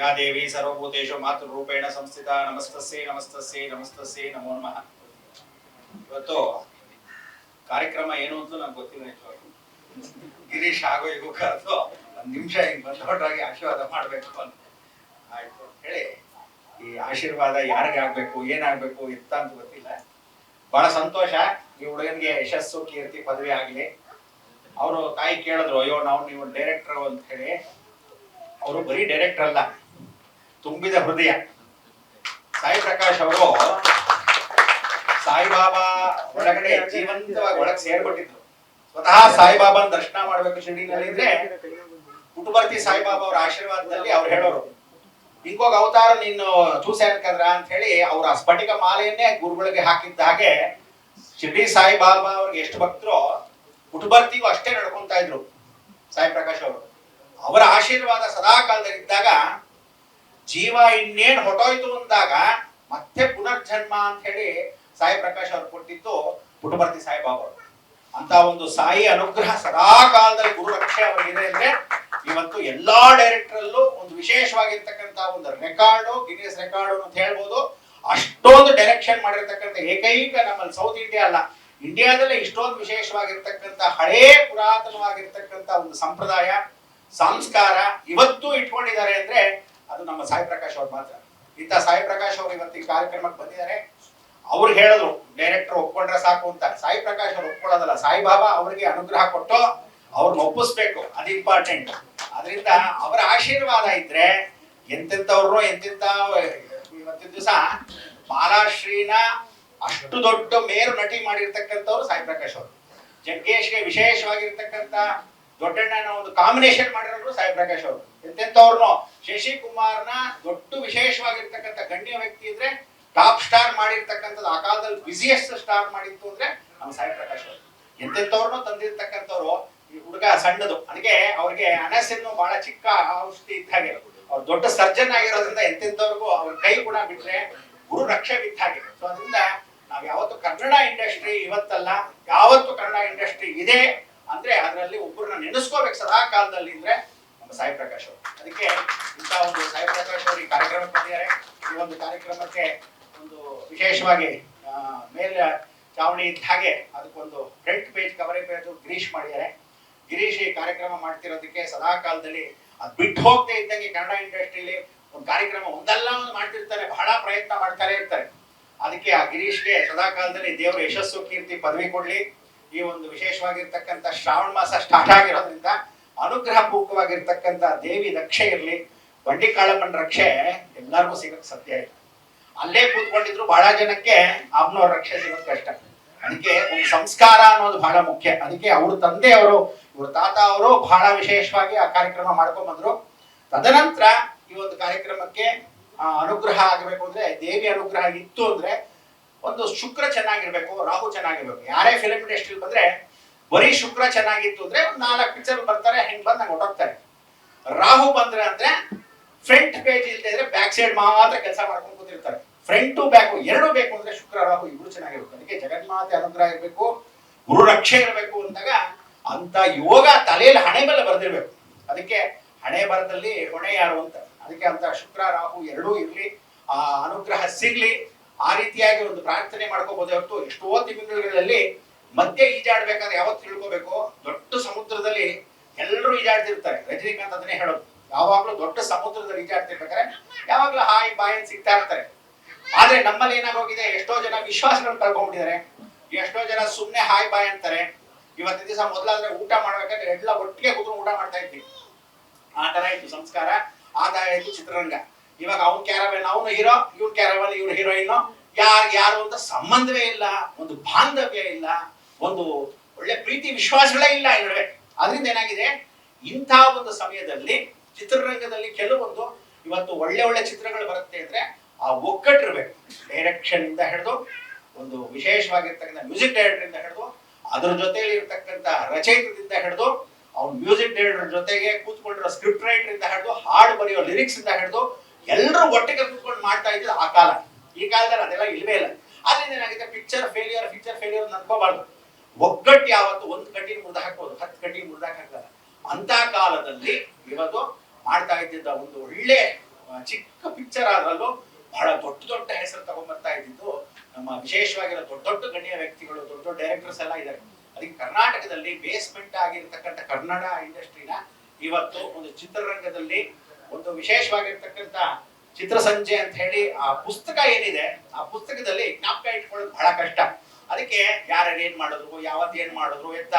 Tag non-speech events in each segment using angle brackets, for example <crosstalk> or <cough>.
ಯಾ ದೇವಿ ಸರ್ವಭೂತೇಶು ಮಾತೃರೂಪೇಣ ಸಂಸ್ಥಿತ, ನಮಸ್ತಸ್ಸೇ ನಮಸ್ತಸ್ಸೇ ನಮಸ್ತಸ್ಸೇ, ನಮೋ ನಮಃ. ಇವತ್ತು ಕಾರ್ಯಕ್ರಮ ಏನು ಅಂತ ನಂಗೆ ಗೊತ್ತಿಲ್ಲ ನಿಜವಾಗ್ಲು ಗಿರೀಶ್ ಆಗೋ ಈಗ ಕರೆದು ಒಂದ್ ನಿಮಿಷ ಹಿಂಗ್ ಬಂದೊಡ್ರಾಗಿ ಆಶೀರ್ವಾದ ಮಾಡ್ಬೇಕು ಅಂತ. ಆಯ್ತು ಹೇಳಿ, ಈ ಆಶೀರ್ವಾದ ಯಾರಿಗೆ ಆಗ್ಬೇಕು ಏನಾಗ್ಬೇಕು ಎತ್ತ ಅಂತ ಗೊತ್ತಿಲ್ಲ. ಬಹಳ ಸಂತೋಷ, ಈ ಹುಡುಗನಿಗೆ ಯಶಸ್ಸು, ಕೀರ್ತಿ, ಪದವಿ ಆಗ್ಲಿ. ಅವರು ತಾಯಿ ಕೇಳಿದ್ರು, ಅಯ್ಯೋ, ನಾವು ನೀವು ಡೈರೆಕ್ಟರ್ ಅಂತ ಹೇಳಿ. ಅವರು ಬರೀ ಡೈರೆಕ್ಟರ್ ಅಲ್ಲ. ತುಂಬಿದ ಹೃದಯ. ಸಾಯಿ ಪ್ರಕಾಶ್ ಅವರು ಸಾಯಿಬಾಬಾ ಒಳಗಡೆ ಜೀವಂತವಾಗಿ ಒಳಗೆ ಸೇರ್ಬಿಟ್ಟಿದ್ರು ಸ್ವತಃ ಸಾಯಿಬಾಬಾನ ದರ್ಶನ ಮಾಡ್ಬೇಕು ಶಿರ್ಡಿನಲ್ಲಿ ಇದ್ರೆ ಕುಟುಂಬರ್ತಿ ಸಾಯಿಬಾಬಾ ಅವ್ರ ಆಶೀರ್ವಾದದಲ್ಲಿ ಅವ್ರು ಹೇಳೋರು, ಹಿಂಗೋಗ ಅವತಾರ ನೀನು ಚೂಸೆ ಅನ್ಕದ್ರ ಅಂತ ಹೇಳಿ ಅವ್ರ ಸ್ಫಟಿಕ ಮಾಲೆಯನ್ನೇ ಗುರುಗಳಿಗೆ ಹಾಕಿದ್ದ ಹಾಗೆ ಶಿರ್ಡಿ ಸಾಯಿಬಾಬಾ ಅವ್ರಿಗೆ ಎಷ್ಟು ಭಕ್ತರು ಪುಟಬರ್ತಿಗೂ ಅಷ್ಟೇ ನಡ್ಕೊಂತ ಇದ್ರು ಸಾಯಿ ಪ್ರಕಾಶ್ ಅವರು. ಅವರ ಆಶೀರ್ವಾದ ಸದಾ ಕಾಲದಲ್ಲಿದ್ದಾಗ ಜೀವ ಇನ್ನೇನ್ ಹೊಟ್ಟೋಯ್ತು ಅಂದಾಗ ಮತ್ತೆ ಪುನರ್ಜನ್ಮ ಅಂತ ಹೇಳಿ ಸಾಯಿ ಪ್ರಕಾಶ್ ಅವರು ಕೊಟ್ಟಿದ್ದು ಪುಟಭರ್ತಿ ಸಾಯಿಬಾಬಾ ಅವರು. ಅಂತ ಒಂದು ಸಾಯಿ ಅನುಗ್ರಹ ಸದಾ ಕಾಲದಲ್ಲಿ ಗುರು ರಕ್ಷೆ ಅವರಿಗಿದೆ ಅಂದ್ರೆ ಇವತ್ತು ಎಲ್ಲಾ ಡೈರೆಕ್ಟರ್ ಅಲ್ಲೂ ಒಂದು ವಿಶೇಷವಾಗಿರ್ತಕ್ಕಂತ ಒಂದು ರೆಕಾರ್ಡ್ ಗಿನ್ನಿಸ್ ರೆಕಾರ್ಡು ಅಂತ ಹೇಳ್ಬೋದು. ಅಷ್ಟೊಂದು ಡೈರೆಕ್ಷನ್ ಮಾಡಿರ್ತಕ್ಕಂಥ ಏಕೈಕ ನಮ್ಮಲ್ಲಿ ಸೌತ್ ಇಂಡಿಯಾ ಅಲ್ಲ. ಇಂಡಿಯಾದಲ್ಲೇ ಇಷ್ಟೊಂದು ವಿಶೇಷವಾಗಿರ್ತಕ್ಕಂಥ ಹಳೇ ಪುರಾತನವಾಗಿರ್ತಕ್ಕಂಥ ಒಂದು ಸಂಪ್ರದಾಯ, ಸಂಸ್ಕಾರ ಇವತ್ತು ಇಟ್ಕೊಂಡಿದ್ದಾರೆ ಅಂದ್ರೆ ಅದು ನಮ್ಮ ಸಾಯಿ ಪ್ರಕಾಶ್ ಅವ್ರು ಮಾತ್ರ ಇಂಥ ಸಾಯಿ ಪ್ರಕಾಶ್ ಅವರು ಇವತ್ತು ಈ ಕಾರ್ಯಕ್ರಮಕ್ಕೆ ಬಂದಿದ್ದಾರೆ. ಅವ್ರು ಹೇಳಿದ್ರು ಡೈರೆಕ್ಟರ್ ಒಪ್ಕೊಂಡ್ರೆ ಸಾಕು ಅಂತ. ಸಾಯಿ ಪ್ರಕಾಶ್ ಅವ್ರು ಒಪ್ಕೊಳ್ಳೋದಲ್ಲ. ಸಾಯಿಬಾಬಾ ಅವ್ರಿಗೆ ಅನುಗ್ರಹ ಕೊಟ್ಟು ಅವ್ರನ್ನ ಒಪ್ಪಿಸ್ಬೇಕು. ಅದು ಇಂಪಾರ್ಟೆಂಟ್ ಅದರಿಂದ ಅವರ ಆಶೀರ್ವಾದ ಇದ್ರೆ ಎಂತೆಂಥವ್ರು ಎಂತೆಂಥ, ಇವತ್ತಿನ ದಿವಸ ಮಾಲಾಶ್ರೀನ ಅಷ್ಟು ದೊಡ್ಡ ಮೇರು ನಟಿ ಮಾಡಿರ್ತಕ್ಕಂಥವ್ರು ಸಾಯಿ ಪ್ರಕಾಶ್ ಅವರು. ಜಗ್ಗೇಶ್ಗೆ ವಿಶೇಷವಾಗಿರ್ತಕ್ಕಂಥ ದೊಡ್ಡಣ್ಣನ ಒಂದು ಕಾಂಬಿನೇಷನ್ ಮಾಡಿರೋರು ಸಾಯಿ ಪ್ರಕಾಶ್ ಅವರು. ಎಂತೆಂಥವ್ರನ್ನು ಶಶಿಕುಮಾರ್ನ ದೊಡ್ಡ ವಿಶೇಷವಾಗಿರ್ತಕ್ಕಂಥ ಗಣ್ಯ ವ್ಯಕ್ತಿ ಇದ್ರೆ ಟಾಪ್ ಸ್ಟಾರ್ ಮಾಡಿರ್ತಕ್ಕಂಥದ್ದು ಆ ಕಾಲದಲ್ಲಿ ಬಿಸಿಯೆಸ್ಟ್ ಸ್ಟಾರ್ ಮಾಡಿತ್ತು ಅಂದ್ರೆ ನಮ್ಮ ಸಾಯಿ ಪ್ರಕಾಶ್ ಅವರು. ಎಂತೆಂಥವ್ರನ್ನು ತಂದಿರ್ತಕ್ಕಂಥವ್ರು ಈ ಹುಡುಗ ಸಣ್ಣದು. ಅದಕ್ಕೆ ಅವ್ರಿಗೆ ಅನಸನ್ನು ಬಹಳ ಚಿಕ್ಕ ಔಷಧಿ ಇದ್ದ ಹಾಗೆ. ಅವ್ರು ದೊಡ್ಡ ಸರ್ಜನ್ ಆಗಿರೋದ್ರಿಂದ ಎಂತೆಂಥವ್ರಿಗೂ ಅವ್ರ ಕೈ ಕೂಡ ಬಿಟ್ರೆ ಗುರು ರಕ್ಷೆ ಬಿದ್ದ ಹಾಗೆ. ಸೊ ಅದರಿಂದ ನಾವ್ ಯಾವತ್ತು ಕನ್ನಡ ಇಂಡಸ್ಟ್ರಿ ಇವತ್ತಲ್ಲ, ಯಾವತ್ತು ಕನ್ನಡ ಇಂಡಸ್ಟ್ರಿ ಇದೆ. ಅಂದ್ರೆ ಅದರಲ್ಲಿ ಒಬ್ಬರನ್ನ ನೆನೆಸ್ಕೋಬೇಕು ಸದಾ ಕಾಲದಲ್ಲಿ ಅಂದ್ರೆ ನಮ್ಮ ಸಾಯಿ ಪ್ರಕಾಶ್ ಅವರು. ಅದಕ್ಕೆ ಇಂಥ ಒಂದು ಸಾಯಿ ಪ್ರಕಾಶ್ ಅವರು ಈ ಕಾರ್ಯಕ್ರಮಕ್ಕೆ ಬಂದಿದ್ದಾರೆ. ಈ ಒಂದು ಕಾರ್ಯಕ್ರಮಕ್ಕೆ ಒಂದು ವಿಶೇಷವಾಗಿ ಮೇಲೆ ಚಾವಣಿ ಇದ್ದ ಹಾಗೆ ಅದಕ್ಕೊಂದು front page coverage page Girish ಮಾಡಿದ್ದಾರೆ. ಗಿರೀಶ್ ಈ ಕಾರ್ಯಕ್ರಮ ಮಾಡ್ತಿರೋದಕ್ಕೆ ಸದಾ ಕಾಲದಲ್ಲಿ ಅದು ಬಿಟ್ಟು ಹೋಗದೆ ಇದ್ದಂಗೆ ಕನ್ನಡ ಇಂಡಸ್ಟ್ರಿಲಿ ಒಂದು ಕಾರ್ಯಕ್ರಮ ಒಂದಲ್ಲ ಒಂದು ಮಾಡ್ತಿರ್ತಾರೆ, ಬಹಳ ಪ್ರಯತ್ನ ಮಾಡ್ತಾರೆ ಇರ್ತಾರೆ. ಅದಕ್ಕೆ ಆ ಗಿರೀಶ್ಗೆ ಸದಾ ಕಾಲದಲ್ಲಿ ದೇವರ ಯಶಸ್ಸು, ಕೀರ್ತಿ, ಪದವಿ ಕೊಡ್ಲಿ. ಈ ಒಂದು ವಿಶೇಷವಾಗಿರ್ತಕ್ಕಂಥ ಶ್ರಾವಣ ಮಾಸ ಸ್ಟಾರ್ಟ್ ಆಗಿರೋದ್ರಿಂದ ಅನುಗ್ರಹ ಪೂರ್ವಕವಾಗಿರ್ತಕ್ಕಂಥ ದೇವಿ ರಕ್ಷೆ ಇರಲಿ ಬಂಡಿ ಕಾಳಪ್ಪನ ರಕ್ಷೆ ಎಲ್ಲರಿಗೂ ಸಿಗಕ್ಕೆ ಸತ್ಯ ಇಲ್ಲ ಅಲ್ಲೇ ಕೂತ್ಕೊಂಡಿದ್ರು ಬಹಳ ಜನಕ್ಕೆ ಅಮ್ಮನವ್ರ ರಕ್ಷೆ ಸಿಗೋದು ಕಷ್ಟ. ಅದಕ್ಕೆ ಒಂದು ಸಂಸ್ಕಾರ ಅನ್ನೋದು ಬಹಳ ಮುಖ್ಯ. ಅದಕ್ಕೆ ಅವ್ರ ತಂದೆ ಅವರು ಇವ್ರ ತಾತ ಅವರು ಬಹಳ ವಿಶೇಷವಾಗಿ ಆ ಕಾರ್ಯಕ್ರಮ ಮಾಡ್ಕೊಂಡ್ ಬಂದ್ರು. ತದನಂತರ ಈ ಒಂದು ಕಾರ್ಯಕ್ರಮಕ್ಕೆ ಅನುಗ್ರಹ ಆಗಬೇಕು ಅಂದ್ರೆ ದೇವಿ ಅನುಗ್ರಹ ಇತ್ತು ಅಂದ್ರೆ ಒಂದು ಶುಕ್ರ ಚೆನ್ನಾಗಿರ್ಬೇಕು, ರಾಹು ಚೆನ್ನಾಗಿರ್ಬೇಕು. ಯಾರೇ ಫಿಲ್ಮ್ ಇಂಡಸ್ಟ್ರಿ ಬಂದ್ರೆ ಬರೀ ಶುಕ್ರ ಚೆನ್ನಾಗಿತ್ತು ಅಂದ್ರೆ ಒಂದು ನಾಲ್ಕು ಪಿಕ್ಚರ್ ಬರ್ತಾರೆ, ಹೆಂಗ್ ಬಂದ್ ನಂಗೆ ಹೊಟ್ಟೋಗ್ತಾರೆ ರಾಹು ಬಂದ್ರೆ ಅಂದ್ರೆ ಫ್ರಂಟ್ ಪೇಜ್ ಇಲ್ಲದೆ ಇದ್ರೆ ಬ್ಯಾಕ್ ಸೈಡ್ ಮಾತ್ರ ಕೆಲಸ ಮಾಡ್ಕೊಂಡು ಕೂತಿರ್ತಾರೆ. ಫ್ರಂಟ್ ಬ್ಯಾಕ್ ಎರಡು ಬೇಕು ಅಂದ್ರೆ ಶುಕ್ರ, ರಾಹು ಇಬ್ರು ಚೆನ್ನಾಗಿರ್ಬೇಕು. ಅದಕ್ಕೆ ಜಗನ್ಮಾತೆ ಅನುಗ್ರಹ ಇರಬೇಕು, ಗುರು ರಕ್ಷೆ ಇರಬೇಕು ಅಂದಾಗ ಅಂತ ಯೋಗ ತಲೆಯಲ್ಲಿ ಹಣೆ ಮೇಲೆ ಬರ್ದಿರ್ಬೇಕು. ಅದಕ್ಕೆ ಹಣೆ ಬರದಲ್ಲಿ ಹೊಣೆ ಯಾರು ಅಂತ? ಅದಕ್ಕೆ ಅಂತ ಶುಕ್ರ, ರಾಹು ಎರಡೂ ಇರಲಿ, ಆ ಅನುಗ್ರಹ ಸಿಗ್ಲಿ ಆ ರೀತಿಯಾಗಿ ಒಂದು ಪ್ರಾರ್ಥನೆ ಮಾಡ್ಕೋಬಹುದು ಹೊರತು ಎಷ್ಟೋ ತಿಂಗಳುಗಳಲ್ಲಿ ಮಧ್ಯೆ ಈಜಾಡ್ಬೇಕಾದ್ರೆ ಯಾವತ್ತು ತಿಳ್ಕೋಬೇಕು? ದೊಡ್ಡ ಸಮುದ್ರದಲ್ಲಿ ಎಲ್ಲರೂ ಈಜಾಡ್ತಿರ್ತಾರೆ. ರಜನಿಕಾಂತ್ ಅದನ್ನೇ ಹೇಳೋದು. ಯಾವಾಗ್ಲೂ ದೊಡ್ಡ ಸಮುದ್ರದಲ್ಲಿ ಈಜಾಡ್ತಿರ್ಬೇಕಾದ್ರೆ ಯಾವಾಗ್ಲೂ ಹಾಯ್, ಬಾಯ್ ಸಿಗ್ತಾ ಇರ್ತಾರೆ. ಆದ್ರೆ ನಮ್ಮಲ್ಲಿ ಏನಾಗೋಗಿದೆ? ಎಷ್ಟೋ ಜನ ವಿಶ್ವಾಸಗಳು ಕಳ್ಕೊಂಡ್ಬಿಟ್ಟಿದ್ದಾರೆ. ಎಷ್ಟೋ ಜನ ಸುಮ್ನೆ ಹಾಯ್, ಬಾಯ್ ಅಂತಾರೆ. ಇವತ್ತಿನ ದಿವಸ ಮೊದಲಾದ್ರೆ ಊಟ ಮಾಡ್ಬೇಕಾದ್ರೆ ಎಲ್ಲ ಒಟ್ಟಿಗೆ ಕೂತ್ಕೊಂಡು ಊಟ ಮಾಡ್ತಾ ಇದ್ವಿ. ಆ ತರ ಇತ್ತು ಸಂಸ್ಕಾರ, ಆದಾಯ ಇತ್ತು ಚಿತ್ರರಂಗ. ಇವಾಗ ಅವ್ನ ಕ್ಯಾರವೇನ್ ಅವನು ಹೀರೋ ಇವ್ನು ಕ್ಯಾರವೇನ್ ಇವ್ರು ಹೀರೋಯಿನ್ ಯಾರು ಯಾರು ಅಂತ ಸಂಬಂಧವೇ ಇಲ್ಲ, ಒಂದು ಬಾಂಧವ್ಯ ಇಲ್ಲ, ಒಂದು ಒಳ್ಳೆ ಪ್ರೀತಿ, ವಿಶ್ವಾಸಗಳೇ ಇಲ್ಲ ಈ ಅದರಿಂದ ಏನಾಗಿದೆ? ಇಂಥ ಒಂದು ಸಮಯದಲ್ಲಿ, ಚಿತ್ರರಂಗದಲ್ಲಿ ಕೆಲವೊಂದು ಇವತ್ತು ಒಳ್ಳೆ ಒಳ್ಳೆ ಚಿತ್ರಗಳು ಬರುತ್ತೆ ಅಂದ್ರೆ ಆ ಒಗ್ಗಟ್ಟಿರ್ಬೇಕು ಡೈರೆಕ್ಷನ್ ಇಂದ ಹಿಡಿದು, ಒಂದು ವಿಶೇಷವಾಗಿರ್ತಕ್ಕಂಥ ಮ್ಯೂಸಿಕ್ ಡೈರೆಕ್ಟರ್ ಇಂದ ಹಿಡಿದು, ಅದ್ರ ಜೊತೆಯಲ್ಲಿ ಇರ್ತಕ್ಕಂಥ ರಚಯಿತದಿಂದ ಹಿಡಿದು, ಅವ್ನ ಮ್ಯೂಸಿಕ್ ಡೈರೆಕ್ಟರ್ ಜೊತೆಗೆ ಕೂತ್ಕೊಂಡಿರೋ ಸ್ಕ್ರಿಪ್ಟ್ ರೈಟರ್ ಇಂದ ಹಿಡಿದು, ಹಾಡು ಬರೆಯೋ ಲಿರಿಕ್ಸ್ ಇಂದ ಹಿಡಿದು ಎಲ್ಲರೂ ಒಟ್ಟಿಗೆ ಕೂತ್ಕೊಂಡು ಮಾಡ್ತಾ ಇದ್ದಿದ್ದು ಆ ಕಾಲ. ಈ ಕಾಲದಲ್ಲಿ ಅದೆಲ್ಲ ಇಲ್ವೇ ಇಲ್ಲ. ಆದ್ರಿಂದ ಏನಾಗುತ್ತೆ? ಪಿಕ್ಚರ್ ಫೇಲಿಯರ್ ಪಿಕ್ಚರ್ ಫೇಲಿಯರ್ ನಂಬಬಾರ್ದು ಒಗ್ಗಟ್ಟು ಯಾವತ್ತು ಒಂದು ಕಟ್ಟಿನ ಮುರಿದು ಹಾಕ್ಬೋದು. ಹತ್ತು ಕಟ್ಟಿನ ಮುರಿದಾಕ ಹಾಕಲ್ಲ ಅಂತ ಕಾಲದಲ್ಲಿ ಇವತ್ತು ಮಾಡ್ತಾ ಇದ್ದಿದ್ದ ಒಂದು ಒಳ್ಳೆ ಚಿಕ್ಕ ಪಿಕ್ಚರ್ ಆದ್ರಲ್ಲೂ ಬಹಳ ದೊಡ್ಡ ದೊಡ್ಡ ಹೆಸರು ತಗೊಂಡ್ಬರ್ತಾ ಇದ್ದಿದ್ದು ನಮ್ಮ ವಿಶೇಷವಾಗಿರೋ ದೊಡ್ಡ ದೊಡ್ಡ ಗಣ್ಯ ವ್ಯಕ್ತಿಗಳು, ದೊಡ್ಡ ದೊಡ್ಡ ಡೈರೆಕ್ಟರ್ಸ್ ಎಲ್ಲ ಇದ್ದಾರೆ. ಅದಕ್ಕೆ ಕರ್ನಾಟಕದಲ್ಲಿ ಬೇಸ್ಮೆಂಟ್ ಆಗಿರ್ತಕ್ಕಂಥ ಕನ್ನಡ ಇಂಡಸ್ಟ್ರಿನ ಇವತ್ತು ಒಂದು ಚಿತ್ರರಂಗದಲ್ಲಿ ಒಂದು ವಿಶೇಷವಾಗಿರ್ತಕ್ಕಂಥ ಚಿತ್ರಸಂಜೆ ಅಂತ ಹೇಳಿ ಆ ಪುಸ್ತಕ ಏನಿದೆ, ಆ ಪುಸ್ತಕದಲ್ಲಿ ಜ್ಞಾಪಕ ಇಟ್ಕೊಳ್ಳೋದು ಬಹಳ ಕಷ್ಟ. ಅದಕ್ಕೆ ಯಾರ್ಯಾರು ಏನ್ ಮಾಡಿದ್ರು, ಯಾವತ್ತು ಏನ್ ಮಾಡಿದ್ರು ಎಂತ,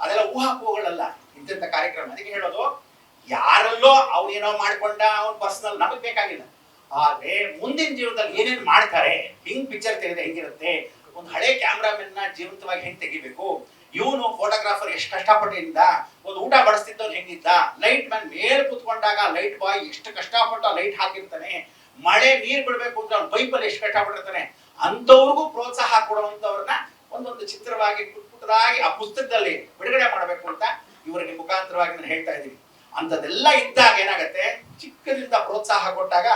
ಅದೆಲ್ಲ ಊಹಾಪೋಹಗಳಲ್ಲ ಇಂತಿಂತ ಕಾರ್ಯಕ್ರಮ. ಅದಕ್ಕೆ ಹೇಳೋದು, ಯಾರಲ್ಲೋ ಅವನೇನೋ ಮಾಡ್ಕೊಂಡ ಅವ್ನ ಪರ್ಸನಲ್ ನಮಗ್ ಬೇಕಾಗಿಲ್ಲ. ಆದ್ರೆ ಮುಂದಿನ ಜೀವನದಲ್ಲಿ ಏನೇನ್ ಮಾಡ್ತಾರೆ, ಹಿಂಗ್ ಪಿಕ್ಚರ್ ತೆಗೆದ್ರೆ ಹೆಂಗಿರುತ್ತೆ, ಒಂದು ಹಳೆ ಕ್ಯಾಮ್ರಾಮನ್ನ ಜೀವಂತವಾಗಿ ಹೆಂಗ್ ತೆಗಿಬೇಕು ಇವನು ಫೋಟೋಗ್ರಾಫರ್ ಎಷ್ಟು ಕಷ್ಟಪಟ್ಟಿದ್ದ? ಒಂದು ಊಟ ಬಡಿಸ್ತಿದ್ದವ್ನು ಹೆಂಗಿದ್ದ? ಲೈಟ್ ಮ್ಯಾನ್ ಮೇಲೆ ಕುತ್ಕೊಂಡಾಗ ಲೈಟ್ ಬಾಯ್ ಎಷ್ಟು ಕಷ್ಟಪಟ್ಟು ಲೈಟ್ ಹಾಕಿರ್ತಾನೆ? ಮಳೆ ನೀರು ಬಿಡಬೇಕು ಅಂದ್ರೆ ಅವ್ನ ಪೈಪಲ್ಲಿ ಎಷ್ಟು ಕಷ್ಟಪಟ್ಟಿರ್ತಾನೆ? ಅಂಥವ್ರಿಗೂ ಪ್ರೋತ್ಸಾಹ ಕೊಡುವಂತವ್ರನ್ನ ಒಂದೊಂದು ಚಿತ್ರವಾಗಿ ಪುಟ್ ಪುಟ್ಟದಾಗಿ ಆ ಪುಸ್ತಕದಲ್ಲಿ ಬಿಡುಗಡೆ ಮಾಡಬೇಕು ಅಂತ ಇವರಿಗೆ ಮುಖಾಂತರವಾಗಿ ನಾನು ಹೇಳ್ತಾ ಇದ್ದೀನಿ. ಅಂತದೆಲ್ಲ ಇದ್ದಾಗ ಏನಾಗುತ್ತೆ? ಚಿಕ್ಕದಿಂದ ಪ್ರೋತ್ಸಾಹ ಕೊಟ್ಟಾಗ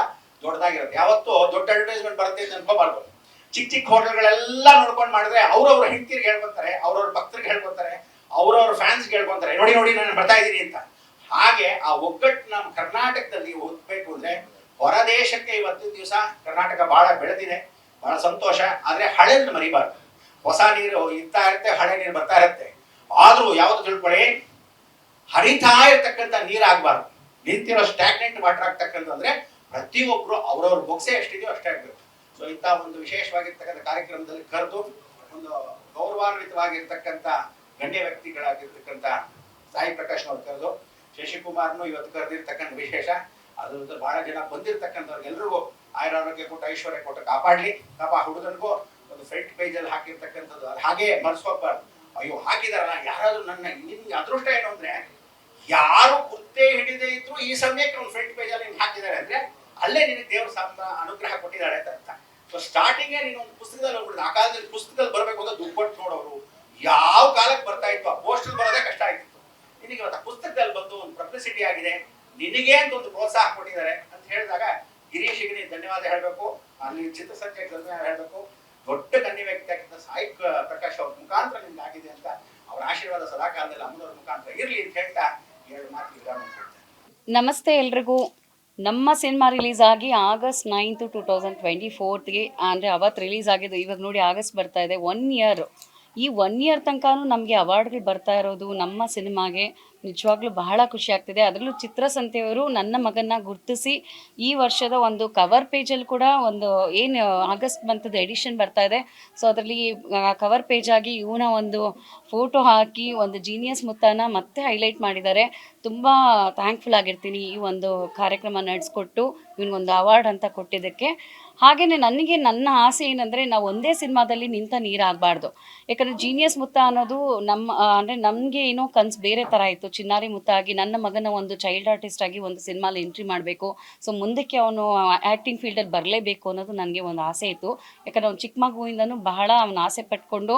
ದೊಡ್ಡದಾಗಿರುತ್ತೆ. ಯಾವತ್ತೂ ದೊಡ್ಡ ಅಡ್ವರ್ಟೈಸ್ಮೆಂಟ್ ಬರುತ್ತೆ ಅಂತ ಅನ್ಕೋಬಾರ್ದು. ಚಿಕ್ಕ ಚಿಕ್ಕ ಹೋಟೆಲ್ಗಳೆಲ್ಲ ನೋಡ್ಕೊಂಡು ಮಾಡಿದ್ರೆ ಅವ್ರವ್ರ ಹೆಂಡತಿರ್ಗೆ ಹೇಳ್ಕೊತಾರೆ, ಅವ್ರವ್ರ ಭಕ್ತರಿಗೆ ಹೇಳ್ಕೊತಾರೆ, ಅವ್ರವ್ರ ಫ್ಯಾನ್ಸ್ ಹೇಳ್ಕೊತಾರೆ, ನೋಡಿ ನೋಡಿ, ನಾನು ಬರ್ತಾ ಇದ್ದೀನಿ ಅಂತ. ಹಾಗೆ ಆ ಒಗ್ಗಟ್ಟು ನಮ್ಮ ಕರ್ನಾಟಕದಲ್ಲಿ ಓದ್ಬೇಕು ಅಂದ್ರೆ ಹೊರ ದೇಶಕ್ಕೆ ಇವತ್ತಿನ ದಿವಸ ಕರ್ನಾಟಕ ಬಹಳ ಬೆಳೆದಿದೆ ಬಹಳ ಸಂತೋಷ. ಆದ್ರೆ ಹಳೆದ್ ಮರಿಬಾರ್ದು. ಹೊಸ ನೀರು ಇರ್ತಾ ಇರುತ್ತೆ, ಹಳೆ ನೀರು ಬರ್ತಾ ಇರುತ್ತೆ. ಆದ್ರೂ ಯಾವ್ದು ತಿಳ್ಕೊಳ್ಳಿ ಹರಿತಾ ಇರ್ತಕ್ಕಂಥ ನೀರಾಗಬಾರ್ದು ನಿಂತಿರೋ ಸ್ಟಾಗ್ನೆಂಟ್ ವಾಟರ್ ಆಗ್ತಕ್ಕಂಥದ್ರೆ ಪ್ರತಿಯೊಬ್ರು ಅವ್ರವ್ರ ಬೊಗ್ಸೆ ಎಷ್ಟಿದೆಯೋ ಅಷ್ಟೇ ಆಗ್ಬೇಕು. ಸೊ ಇಂಥ ಒಂದು ವಿಶೇಷವಾಗಿರ್ತಕ್ಕಂಥ ಕಾರ್ಯಕ್ರಮದಲ್ಲಿ ಕರೆದು ಒಂದು ಗೌರವಾನ್ವಿತವಾಗಿರ್ತಕ್ಕಂಥ ಗಣ್ಯ ವ್ಯಕ್ತಿಗಳಾಗಿರ್ತಕ್ಕಂಥ ಸಾಯಿ ಪ್ರಕಾಶ್ ಅವ್ರು ಕರೆದು, ಶಶಿಕುಮಾರ್ನು ಇವತ್ತು ಕರೆದಿರ್ತಕ್ಕಂಥ ವಿಶೇಷ. ಅದ್ರ ಬಹಳ ಜನ ಬಂದಿರತಕ್ಕಂಥವ್ರಿಗೆಲ್ಲರಿಗೂ ಆಯುರ ಆರೋಗ್ಯ ಕೊಟ್ಟು ಐಶ್ವರ್ಯ ಕೊಟ್ಟು ಕಾಪಾಡಲಿ. ಪಾಪ ಹುಡುಗನಿಗೂ ಒಂದು ಫ್ರಂಟ್ ಪೇಜಲ್ಲಿ ಹಾಕಿರ್ತಕ್ಕಂಥದ್ದು ಅದು ಹಾಗೆ ಮರ್ಸ್ಕೋಬಾರ್ದು. ಅಯ್ಯೋ ಹಾಕಿದಾರಲ್ಲ ಯಾರಾದ್ರೂ ನನ್ನ ನಿಮ್ಗೆ ಅದೃಷ್ಟ ಏನು ಅಂದ್ರೆ, ಯಾರು ಗುರ್ತೇ ಹಿಡಿದೇ ಇದ್ರು ಈ ಸಮಯಕ್ಕೆ ಒಂದು ಫ್ರಂಟ್ ಪೇಜಲ್ಲಿ ನಿಮ್ಗೆ ಹಾಕಿದ್ದಾರೆ ಅಂದ್ರೆ ಅಲ್ಲೇ ನಿನಗೆ ದೇವರ ಸಾಂಬ ಅನುಗ್ರಹ ಕೊಟ್ಟಿದ್ದಾರೆ ಅಂತ ಅರ್ಥ. ಸೊ ಸ್ಟಾರ್ಟಿಂಗ್ ನೀನು ಒಂದು ಪುಸ್ತಕದಲ್ಲಿ ಹೋಗ್ಬಿಡುದು ಆ ಕಾಲದಲ್ಲಿ ಪುಸ್ತಕದಲ್ಲಿ ಬರಬೇಕು ಅಂತ ದುಡ್ಡು ನೋಡೋರು, ಯಾವ ಕಾಲಕ್ಕೆ ಬರ್ತಾ ಇತ್ತು, ಆ ಪೋಸ್ಟಲ್ ಬರೋದೇ ಕಷ್ಟ ಆಗ್ತಿತ್ತು ನಿನಗೆ ಇವತ್ತು ಪುಸ್ತಕದಲ್ಲಿ ಬಂದು ಒಂದು ಪಬ್ಲಿಸಿಟಿ ಆಗಿದೆ. ನಿನಗೆ ಅಂತ ಒಂದು ಪ್ರೋತ್ಸಾಹ ಕೊಟ್ಟಿದ್ದಾರೆ ಅಂತ ಹೇಳಿದಾಗ ಗಿರೀಶಿಗೆ ನೀನು ಧನ್ಯವಾದ ಹೇಳಬೇಕು. ಅಲ್ಲಿ ಚಿತ್ರಸಂಖ್ಯೆ ಧನ್ಯವಾದ ಹೇಳಬೇಕು. ದೊಡ್ಡ ಗಣ್ಯ ವ್ಯಕ್ತಿ ಆಗಿದ್ದ ಸಾಯಿ ಪ್ರಕಾಶ್ ಅವ್ರ ಮುಖಾಂತರ ನಿಮ್ಗೆ ಆಗಿದೆ ಅಂತ ಅವರ ಆಶೀರ್ವಾದ ಸದಾ ಕಾಲದಲ್ಲಿ ಅಮ್ಮನವ್ರ ಮುಖಾಂತರ ಇರಲಿ ಅಂತ ಹೇಳ್ತಾ ಎರಡು ಮಾತು ನಮಸ್ತೆ ಎಲ್ರಿಗೂ. ನಮ್ಮ ಸಿನಿಮಾ ರಿಲೀಸ್ ಆಗಿ August ninth two thousand twenty ಫೋರ್ತ್ಗೆ ಅಂದರೆ ಅವತ್ತು ರಿಲೀಸ್ ಆಗಿದ್ದು, ಇವಾಗ ನೋಡಿ ಆಗಸ್ಟ್ ಬರ್ತಾ ಇದೆ ಒನ್ ಇಯರ್ ಈ ಒನ್ ಇಯರ್ ತನಕ ನಮಗೆ ಅವಾರ್ಡ್ಗಳು ಬರ್ತಾ ಇರೋದು ನಮ್ಮ ಸಿನಿಮಾಗೆ. ನಿಜವಾಗ್ಲೂ ಬಹಳ ಖುಷಿ ಆಗ್ತಿದೆ. ಅದರಲ್ಲೂ ಚಿತ್ರಸಂತೆಯವರು ನನ್ನ ಮಗನ್ನ ಗುರ್ತಿಸಿ ಈ ವರ್ಷದ ಒಂದು ಕವರ್ ಪೇಜಲ್ಲಿ ಕೂಡ ಒಂದು ಏನು ಆಗಸ್ಟ್ ಮಂತದ ಎಡಿಷನ್ ಬರ್ತಾ ಇದೆ. ಸೊ ಅದರಲ್ಲಿ ಕವರ್ ಪೇಜ್ ಆಗಿ ಇವನ ಒಂದು ಫೋಟೋ ಹಾಕಿ ಒಂದು ಜೀನಿಯಸ್ ಮುತ್ತನ ಮತ್ತೆ ಹೈಲೈಟ್ ಮಾಡಿದ್ದಾರೆ. ತುಂಬ ಥ್ಯಾಂಕ್ಫುಲ್ ಆಗಿರ್ತೀನಿ ಈ ಒಂದು ಕಾರ್ಯಕ್ರಮ ನಡೆಸ್ಕೊಟ್ಟು, ಇವನಿಗೊಂದು ಅವಾರ್ಡ್ ಅಂತ ಕೊಟ್ಟಿದ್ದಕ್ಕೆ. ಹಾಗೆಯೇ ನನಗೆ ನನ್ನ ಆಸೆ ಏನಂದರೆ ನಾವು ಒಂದೇ ಸಿನಿಮಾದಲ್ಲಿ ನಿಂತ ನೀರಾಗಬಾರ್ದು. ಯಾಕಂದರೆ ಜೀನಿಯಸ್ ಮುತ್ತ ಅನ್ನೋದು ನಮ್ಮ ಅಂದರೆ ನಮಗೆ ಏನೋ ಕನ್ಸು ಬೇರೆ ಥರ ಇತ್ತು. ಚಿನ್ನಾರಿ ಮುತ್ತ ಆಗಿ ನನ್ನ ಮಗನ ಒಂದು ಚೈಲ್ಡ್ ಆರ್ಟಿಸ್ಟ್ ಆಗಿ ಒಂದು ಸಿನಿಮಾಲಿ ಎಂಟ್ರಿ ಮಾಡಬೇಕು. ಸೊ ಮುಂದಕ್ಕೆ ಅವನು ಆ್ಯಕ್ಟಿಂಗ್ ಫೀಲ್ಡಲ್ಲಿ ಬರಲೇಬೇಕು ಅನ್ನೋದು ನನಗೆ ಒಂದು ಆಸೆ ಇತ್ತು. ಯಾಕಂದರೆ ಅವ್ನು ಚಿಕ್ಕ ಮಗುವಿಂದನೂ ಬಹಳ ಅವನು ಆಸೆ ಪಟ್ಕೊಂಡು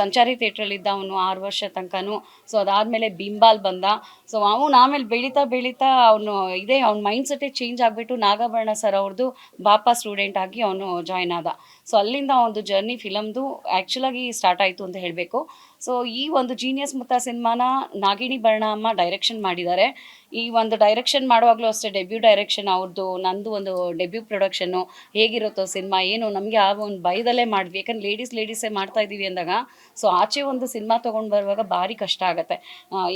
ಸಂಚಾರಿ ಥಿಯೇಟ್ರಲ್ಲಿದ್ದ ಅವನು ಆರು ವರ್ಷ ತನಕನೂ ಸೊ ಅದಾದಮೇಲೆ ಬಿಂಬಾಲ್ ಬಂದ. ಸೊ ಅವನು ಆಮೇಲೆ ಬೆಳೀತಾ ಬೆಳೀತಾ ಅವನು, ಇದೇ ಅವ್ನ ಮೈಂಡ್ ಸೆಟ್ಟೇ ಚೇಂಜ್ ಆಗಿಬಿಟ್ಟು ನಾಗಾಭರಣ ಸರ್ ಅವ್ರದ್ದು ಬಾಪಾ ಸ್ಟೂಡೆಂಟ್ ಆಗಿ ಅವನು ಜಾಯ್ನ್ ಆದ. ಸೊ ಅಲ್ಲಿಂದ ಒಂದು ಜರ್ನಿ ಫಿಲಮ್ದು ಆ್ಯಕ್ಚುಲಾಗಿ ಸ್ಟಾರ್ಟ್ ಆಯಿತು ಅಂತ ಹೇಳಬೇಕು. ಸೊ ಈ ಒಂದು ಜೀನಿಯಸ್ ಮುತ್ತ ಸಿನಿಮಾನ ನಾಗಿಣಿ ಬರ್ಣ ಅಮ್ಮ ಡೈರೆಕ್ಷನ್ ಮಾಡಿದ್ದಾರೆ. ಈ ಒಂದು ಡೈರೆಕ್ಷನ್ ಮಾಡುವಾಗಲೂ ಅಷ್ಟೇ ಡೆಬ್ಯೂ ಡೈರೆಕ್ಷನ್ ಅವ್ರದ್ದು ನಂದು ಒಂದು ಡೆಬ್ಯೂ ಪ್ರೊಡಕ್ಷನ್ನು ಹೇಗಿರುತ್ತೋ ಸಿನಿಮಾ, ಏನು ನಮಗೆ ಆ ಒಂದು ಭಯದಲ್ಲೇ ಮಾಡಿದ್ವಿ. ಯಾಕಂದ್ರೆ ಲೇಡೀಸ್ ಲೇಡೀಸೇ ಮಾಡ್ತಾ ಇದ್ದೀವಿ ಅಂದಾಗ ಸೊ ಆಚೆ ಒಂದು ಸಿನಿಮಾ ತೊಗೊಂಡು ಬರುವಾಗ ಭಾರಿ ಕಷ್ಟ ಆಗುತ್ತೆ.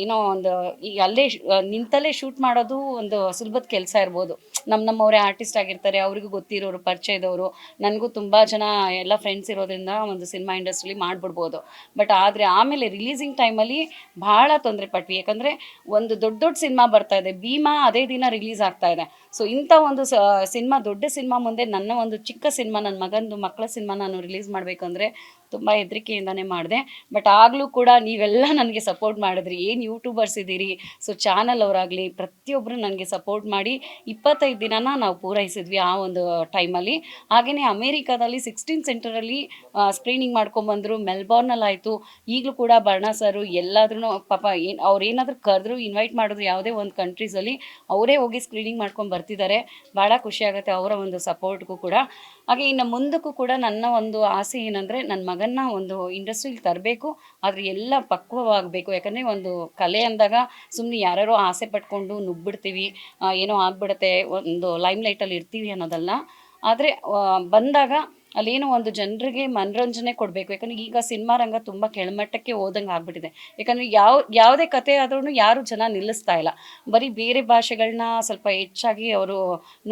ಏನೋ ಒಂದು ಈ ಅಲ್ಲೇ ನಿಂತಲ್ಲೇ ಶೂಟ್ ಮಾಡೋದು ಒಂದು ಸುಲಭದ ಕೆಲಸ ಇರ್ಬೋದು. ನಮ್ಮ ನಮ್ಮವರೇ ಆರ್ಟಿಸ್ಟ್ ಆಗಿರ್ತಾರೆ, ಅವರಿಗೂ ಗೊತ್ತಿರೋರು ಪರಿಚಯದವರು ನನಗೂ ತುಂಬ ಜನ ಎಲ್ಲ ಫ್ರೆಂಡ್ಸ್ ಇರೋದ್ರಿಂದ ಒಂದು ಸಿನಿಮಾ ಇಂಡಸ್ಟ್ರಿಲಿ ಮಾಡಿಬಿಡ್ಬೋದು. ಬಟ್ ಆದರೆ ಆಮೇಲೆ ರಿಲೀಸಿಂಗ್ ಟೈಮಲ್ಲಿ ಭಾಳ ತೊಂದರೆ ಪಟ್ವಿ. ಯಾಕಂದರೆ ಒಂದು ದೊಡ್ಡ ದೊಡ್ಡ ಸಿನಿಮಾ ಬರ್ತಾ ಇದೆ. ಭೀಮಾ ಅದೇ ದಿನ ರಿಲೀಸ್ ಆಗ್ತಾ ಇದೆ. ಸೊ ಇಂಥ ಒಂದು ಸಿನಿಮಾ, ದೊಡ್ಡ ಸಿನಿಮಾ ಮುಂದೆ ನನ್ನ ಒಂದು ಚಿಕ್ಕ ಸಿನಿಮಾ, ನನ್ನ ಮಗಂದು ಮಕ್ಕಳ ಸಿನಿಮಾ ನಾನು ರಿಲೀಸ್ ಮಾಡಬೇಕಂದ್ರೆ ತುಂಬ ಹೆದರಿಕೆಯಿಂದನೇ ಮಾಡಿದೆ. ಬಟ್ ಆಗಲೂ ಕೂಡ ನೀವೆಲ್ಲ ನನಗೆ ಸಪೋರ್ಟ್ ಮಾಡಿದ್ರಿ. ಏನು ಯೂಟ್ಯೂಬರ್ಸ್ ಇದ್ದೀರಿ ಸೊ ಚಾನಲ್ ಅವರಾಗಲಿ ಪ್ರತಿಯೊಬ್ಬರು ನನಗೆ ಸಪೋರ್ಟ್ ಮಾಡಿ ಇಪ್ಪತ್ತೈದು ದಿನನ ನಾವು ಪೂರೈಸಿದ್ವಿ ಆ ಒಂದು ಟೈಮಲ್ಲಿ ಹಾಗೆಯೇ ಅಮೇರಿಕಾದಲ್ಲಿ ಸಿಕ್ಸ್ಟೀನ್ ಸೆಂಟರಲ್ಲಿ ಸ್ಕ್ರೀನಿಂಗ್ ಮಾಡ್ಕೊಂಬಂದರು ಮೆಲ್ಬೋರ್ನಲ್ಲಿ ಆಯಿತು. ಈಗಲೂ ಕೂಡ ಬರ್ಣ ಸರು ಎಲ್ಲಾದ್ರೂ ಪಾಪ ಏನು, ಅವ್ರು ಏನಾದರೂ ಕರೆದ್ರು ಇನ್ವೈಟ್ ಮಾಡಿದ್ರು ಯಾವುದೇ ಒಂದು ಕಂಟ್ರೀಸಲ್ಲಿ ಅವರೇ ಹೋಗಿ ಸ್ಕ್ರೀನಿಂಗ್ ಮಾಡ್ಕೊಂಡು ಬರ್ತಿದ್ದಾರೆ. ಭಾಳ ಖುಷಿ ಆಗುತ್ತೆ ಅವರ ಒಂದು ಸಪೋರ್ಟ್ಗೂ ಕೂಡ. ಹಾಗೆ ಇನ್ನು ಮುಂದಕ್ಕೂ ಕೂಡ ನನ್ನ ಒಂದು ಆಸೆ ಏನಂದರೆ ನನ್ನ ಮಗ ಮಗನ್ನ ಒಂದು ಇಂಡಸ್ಟ್ರಿಗೆ ತರಬೇಕು. ಆದರೆ ಎಲ್ಲ ಪಕ್ವವಾಗಬೇಕು. ಯಾಕಂದರೆ ಒಂದು ಕಲೆ ಅಂದಾಗ ಸುಮ್ಮನೆ ಯಾರ್ಯಾರೋ ಆಸೆ ಪಟ್ಕೊಂಡು ನುಗ್ಬಿಡ್ತೀವಿ. ಏನೋ ಆಗ್ಬಿಡುತ್ತೆ, ಒಂದು ಲೈಮ್ ಲೈಟಲ್ಲಿ ಇರ್ತೀವಿ ಅನ್ನೋದಲ್ಲ. ಆದರೆ ಬಂದಾಗ ಅಲ್ಲೇನೋ ಒಂದು ಜನರಿಗೆ ಮನರಂಜನೆ ಕೊಡಬೇಕು. ಯಾಕಂದ್ರೆ ಈಗ ಸಿನಿಮಾ ರಂಗ ತುಂಬ ಕೆಳಮಟ್ಟಕ್ಕೆ ಹೋದಂಗೆ ಆಗ್ಬಿಟ್ಟಿದೆ. ಯಾಕಂದರೆ ಯಾವ, ಯಾವುದೇ ಕತೆ ಆದ್ರೂ ಯಾರು ಜನ ನಿಲ್ಲಿಸ್ತಾ ಇಲ್ಲ. ಬರೀ ಬೇರೆ ಭಾಷೆಗಳನ್ನ ಸ್ವಲ್ಪ ಹೆಚ್ಚಾಗಿ ಅವರು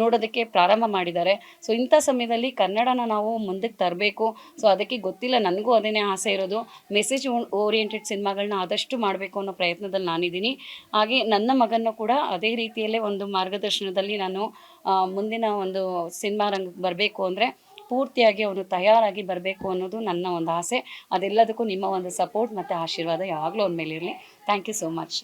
ನೋಡೋದಕ್ಕೆ ಪ್ರಾರಂಭ ಮಾಡಿದ್ದಾರೆ. ಸೊ ಇಂಥ ಸಮಯದಲ್ಲಿ ಕನ್ನಡನ ನಾವು ಮುಂದಕ್ಕೆ ತರಬೇಕು. ಸೊ ಅದಕ್ಕೆ ಗೊತ್ತಿಲ್ಲ, ನನಗೂ ಅದೇನೇ ಆಸೆ ಇರೋದು. ಮೆಸೇಜ್ ಓರಿಯೆಂಟೆಡ್ ಸಿನಿಮಾಗಳನ್ನ ಆದಷ್ಟು ಮಾಡಬೇಕು ಅನ್ನೋ ಪ್ರಯತ್ನದಲ್ಲಿ ನಾನಿದ್ದೀನಿ. ಹಾಗೆ ನನ್ನ ಮಗನ್ನು ಕೂಡ ಅದೇ ರೀತಿಯಲ್ಲೇ ಒಂದು ಮಾರ್ಗದರ್ಶನದಲ್ಲಿ ನಾನು ಮುಂದಿನ ಒಂದು ಸಿನಿಮಾ ರಂಗಕ್ಕೆ ಬರಬೇಕು ಅಂದರೆ ಪೂರ್ತಿಯಾಗಿ ಅವನು ತಯಾರಾಗಿ ಬರಬೇಕು ಅನ್ನೋದು ನನ್ನ ಒಂದು ಆಸೆ. ಅದೆಲ್ಲದಕ್ಕೂ ನಿಮ್ಮ ಒಂದು ಸಪೋರ್ಟ್ ಮತ್ತು ಆಶೀರ್ವಾದ ಯಾವಾಗಲೂ ಅವನ ಮೇಲೆ ಇರಲಿ. ಥ್ಯಾಂಕ್ ಯು ಸೋ ಮಚ್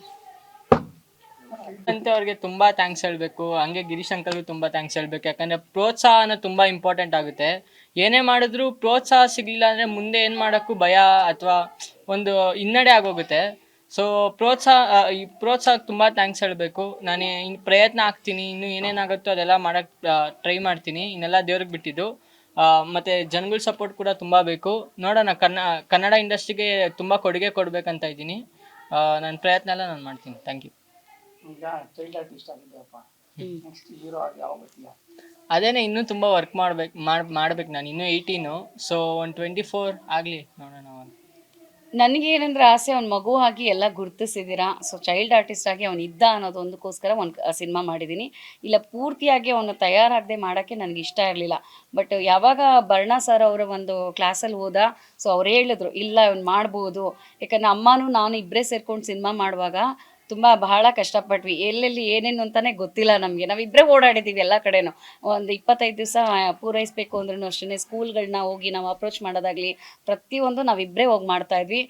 ಅಂತ ಅವ್ರಿಗೆ ತುಂಬಾ ಥ್ಯಾಂಕ್ಸ್ ಹೇಳಬೇಕು. ಹಂಗೆ ಗಿರೀಶ್ ಅಂಕಲ್ಗೂ ತುಂಬಾ ಥ್ಯಾಂಕ್ಸ್ ಹೇಳಬೇಕು. ಯಾಕಂದ್ರೆ ಪ್ರೋತ್ಸಾಹ ಅನ್ನೋದು ತುಂಬಾ ಇಂಪಾರ್ಟೆಂಟ್ ಆಗುತ್ತೆ. ಏನೇ ಮಾಡಿದ್ರು ಪ್ರೋತ್ಸಾಹ ಸಿಗ್ಲಿಲ್ಲ ಅಂದ್ರೆ ಮುಂದೆ ಏನು ಮಾಡೋಕ್ಕೂ ಭಯ ಅಥವಾ ಒಂದು ಹಿನ್ನಡೆ ಆಗೋಗುತ್ತೆ. ಸೊ ಪ್ರೋತ್ಸಾಹ ಈ ಪ್ರೋತ್ಸಾಹಕ್ಕೆ ತುಂಬ ಥ್ಯಾಂಕ್ಸ್ ಹೇಳಬೇಕು. ನಾನು ಇನ್ನು ಪ್ರಯತ್ನ ಆಗ್ತೀನಿ. ಇನ್ನು ಏನೇನಾಗುತ್ತೋ ಅದೆಲ್ಲ ಮಾಡೋಕ್ಕೆ ಟ್ರೈ ಮಾಡ್ತೀನಿ. ಇನ್ನೆಲ್ಲ ದೇವ್ರಿಗೆ ಬಿಟ್ಟಿದ್ದು. ಮತ್ತೆ ಜನಗಳ ಸಪೋರ್ಟ್ ಕೂಡ ತುಂಬಾ ಬೇಕು. ನೋಡೋಣ ಕನ್ನ ಕನ್ನಡ ಇಂಡಸ್ಟ್ರಿಗೆ ತುಂಬಾ ಕೊಡುಗೆ ಕೊಡ್ಬೇಕಂತ ಇದ್ದೀನಿ. ನನ್ನ ಪ್ರಯತ್ನ ಎಲ್ಲ ನಾನು ಮಾಡ್ತೀನಿ. ಥ್ಯಾಂಕ್ ಯು ಈಗ ಚೈಲ್ಡ್ ಆರ್ಟಿಸ್ಟ್ ಆಗಿದ್ದೆಪ್ಪ ನೆಕ್ಸ್ಟ್ ಹೀರೋ ಆಗಿ ಯಾವ ಬರ್ತೀಯ? ಅದೇನೆ ಇನ್ನೂ ತುಂಬಾ ವರ್ಕ್ ಮಾಡ್ಬೇಕು ಮಾಡ್ ಮಾಡ್ಬೇಕು ನಾನು. ಇನ್ನೂ ಏಯ್ಟೀನು ಸೊ ಒಂದು ಟ್ವೆಂಟಿ ಫೋರ್ ಆಗಲಿ ನೋಡೋಣ ನನಗೆ ಏನಂದ್ರೆ ಆಸೆ, ಅವ್ನ ಮಗು ಆಗಿ ಎಲ್ಲ ಗುರುತಿಸಿದ್ದೀರಾ? ಸೊ ಚೈಲ್ಡ್ ಆರ್ಟಿಸ್ಟ್ ಆಗಿ ಅವನು ಇದ್ದ ಅನ್ನೋದೊಂದಕ್ಕೋಸ್ಕರ ಒಂದು ಸಿನಿಮಾ ಮಾಡಿದ್ದೀನಿ ಇಲ್ಲ, ಪೂರ್ತಿಯಾಗಿ ಅವನು ತಯಾರಾಗದೆ ಮಾಡೋಕ್ಕೆ ನನಗೆ ಇಷ್ಟ ಇರಲಿಲ್ಲ. ಬಟ್ ಯಾವಾಗ ಬರ್ಣ ಸರ್ ಅವರ ಒಂದು ಕ್ಲಾಸಲ್ಲಿ ಹೋದ ಸೊ ಅವ್ರು ಹೇಳಿದ್ರು, ಇಲ್ಲ ಅವ್ನು ಮಾಡ್ಬೋದು. ಯಾಕಂದ್ರೆ ಅಮ್ಮನೂ ನಾನು ಇಬ್ಬರೇ ಸೇರ್ಕೊಂಡು ಸಿನಿಮಾ ಮಾಡುವಾಗ ತುಂಬ ಬಹಳ ಕಷ್ಟಪಟ್ವಿ. ಎಲ್ಲೆಲ್ಲಿ ಏನೇನು ಅಂತಾನೆ ಗೊತ್ತಿಲ್ಲ ನಮಗೆ. ನಾವಿಬ್ಬರೇ ಓಡಾಡಿದ್ದೀವಿ ಎಲ್ಲ ಕಡೆನೂ. ಒಂದು ಇಪ್ಪತ್ತೈದು ದಿವಸ ಪೂರೈಸಬೇಕು ಅಂದ್ರೂ ಅಷ್ಟೇ ಸ್ಕೂಲ್ಗಳನ್ನ ಹೋಗಿ ನಾವು ಅಪ್ರೋಚ್ ಮಾಡೋದಾಗಲಿ ಪ್ರತಿಯೊಂದು ನಾವಿಬ್ಬರೇ ಹೋಗಿ ಮಾಡ್ತಾ ಇದ್ವಿ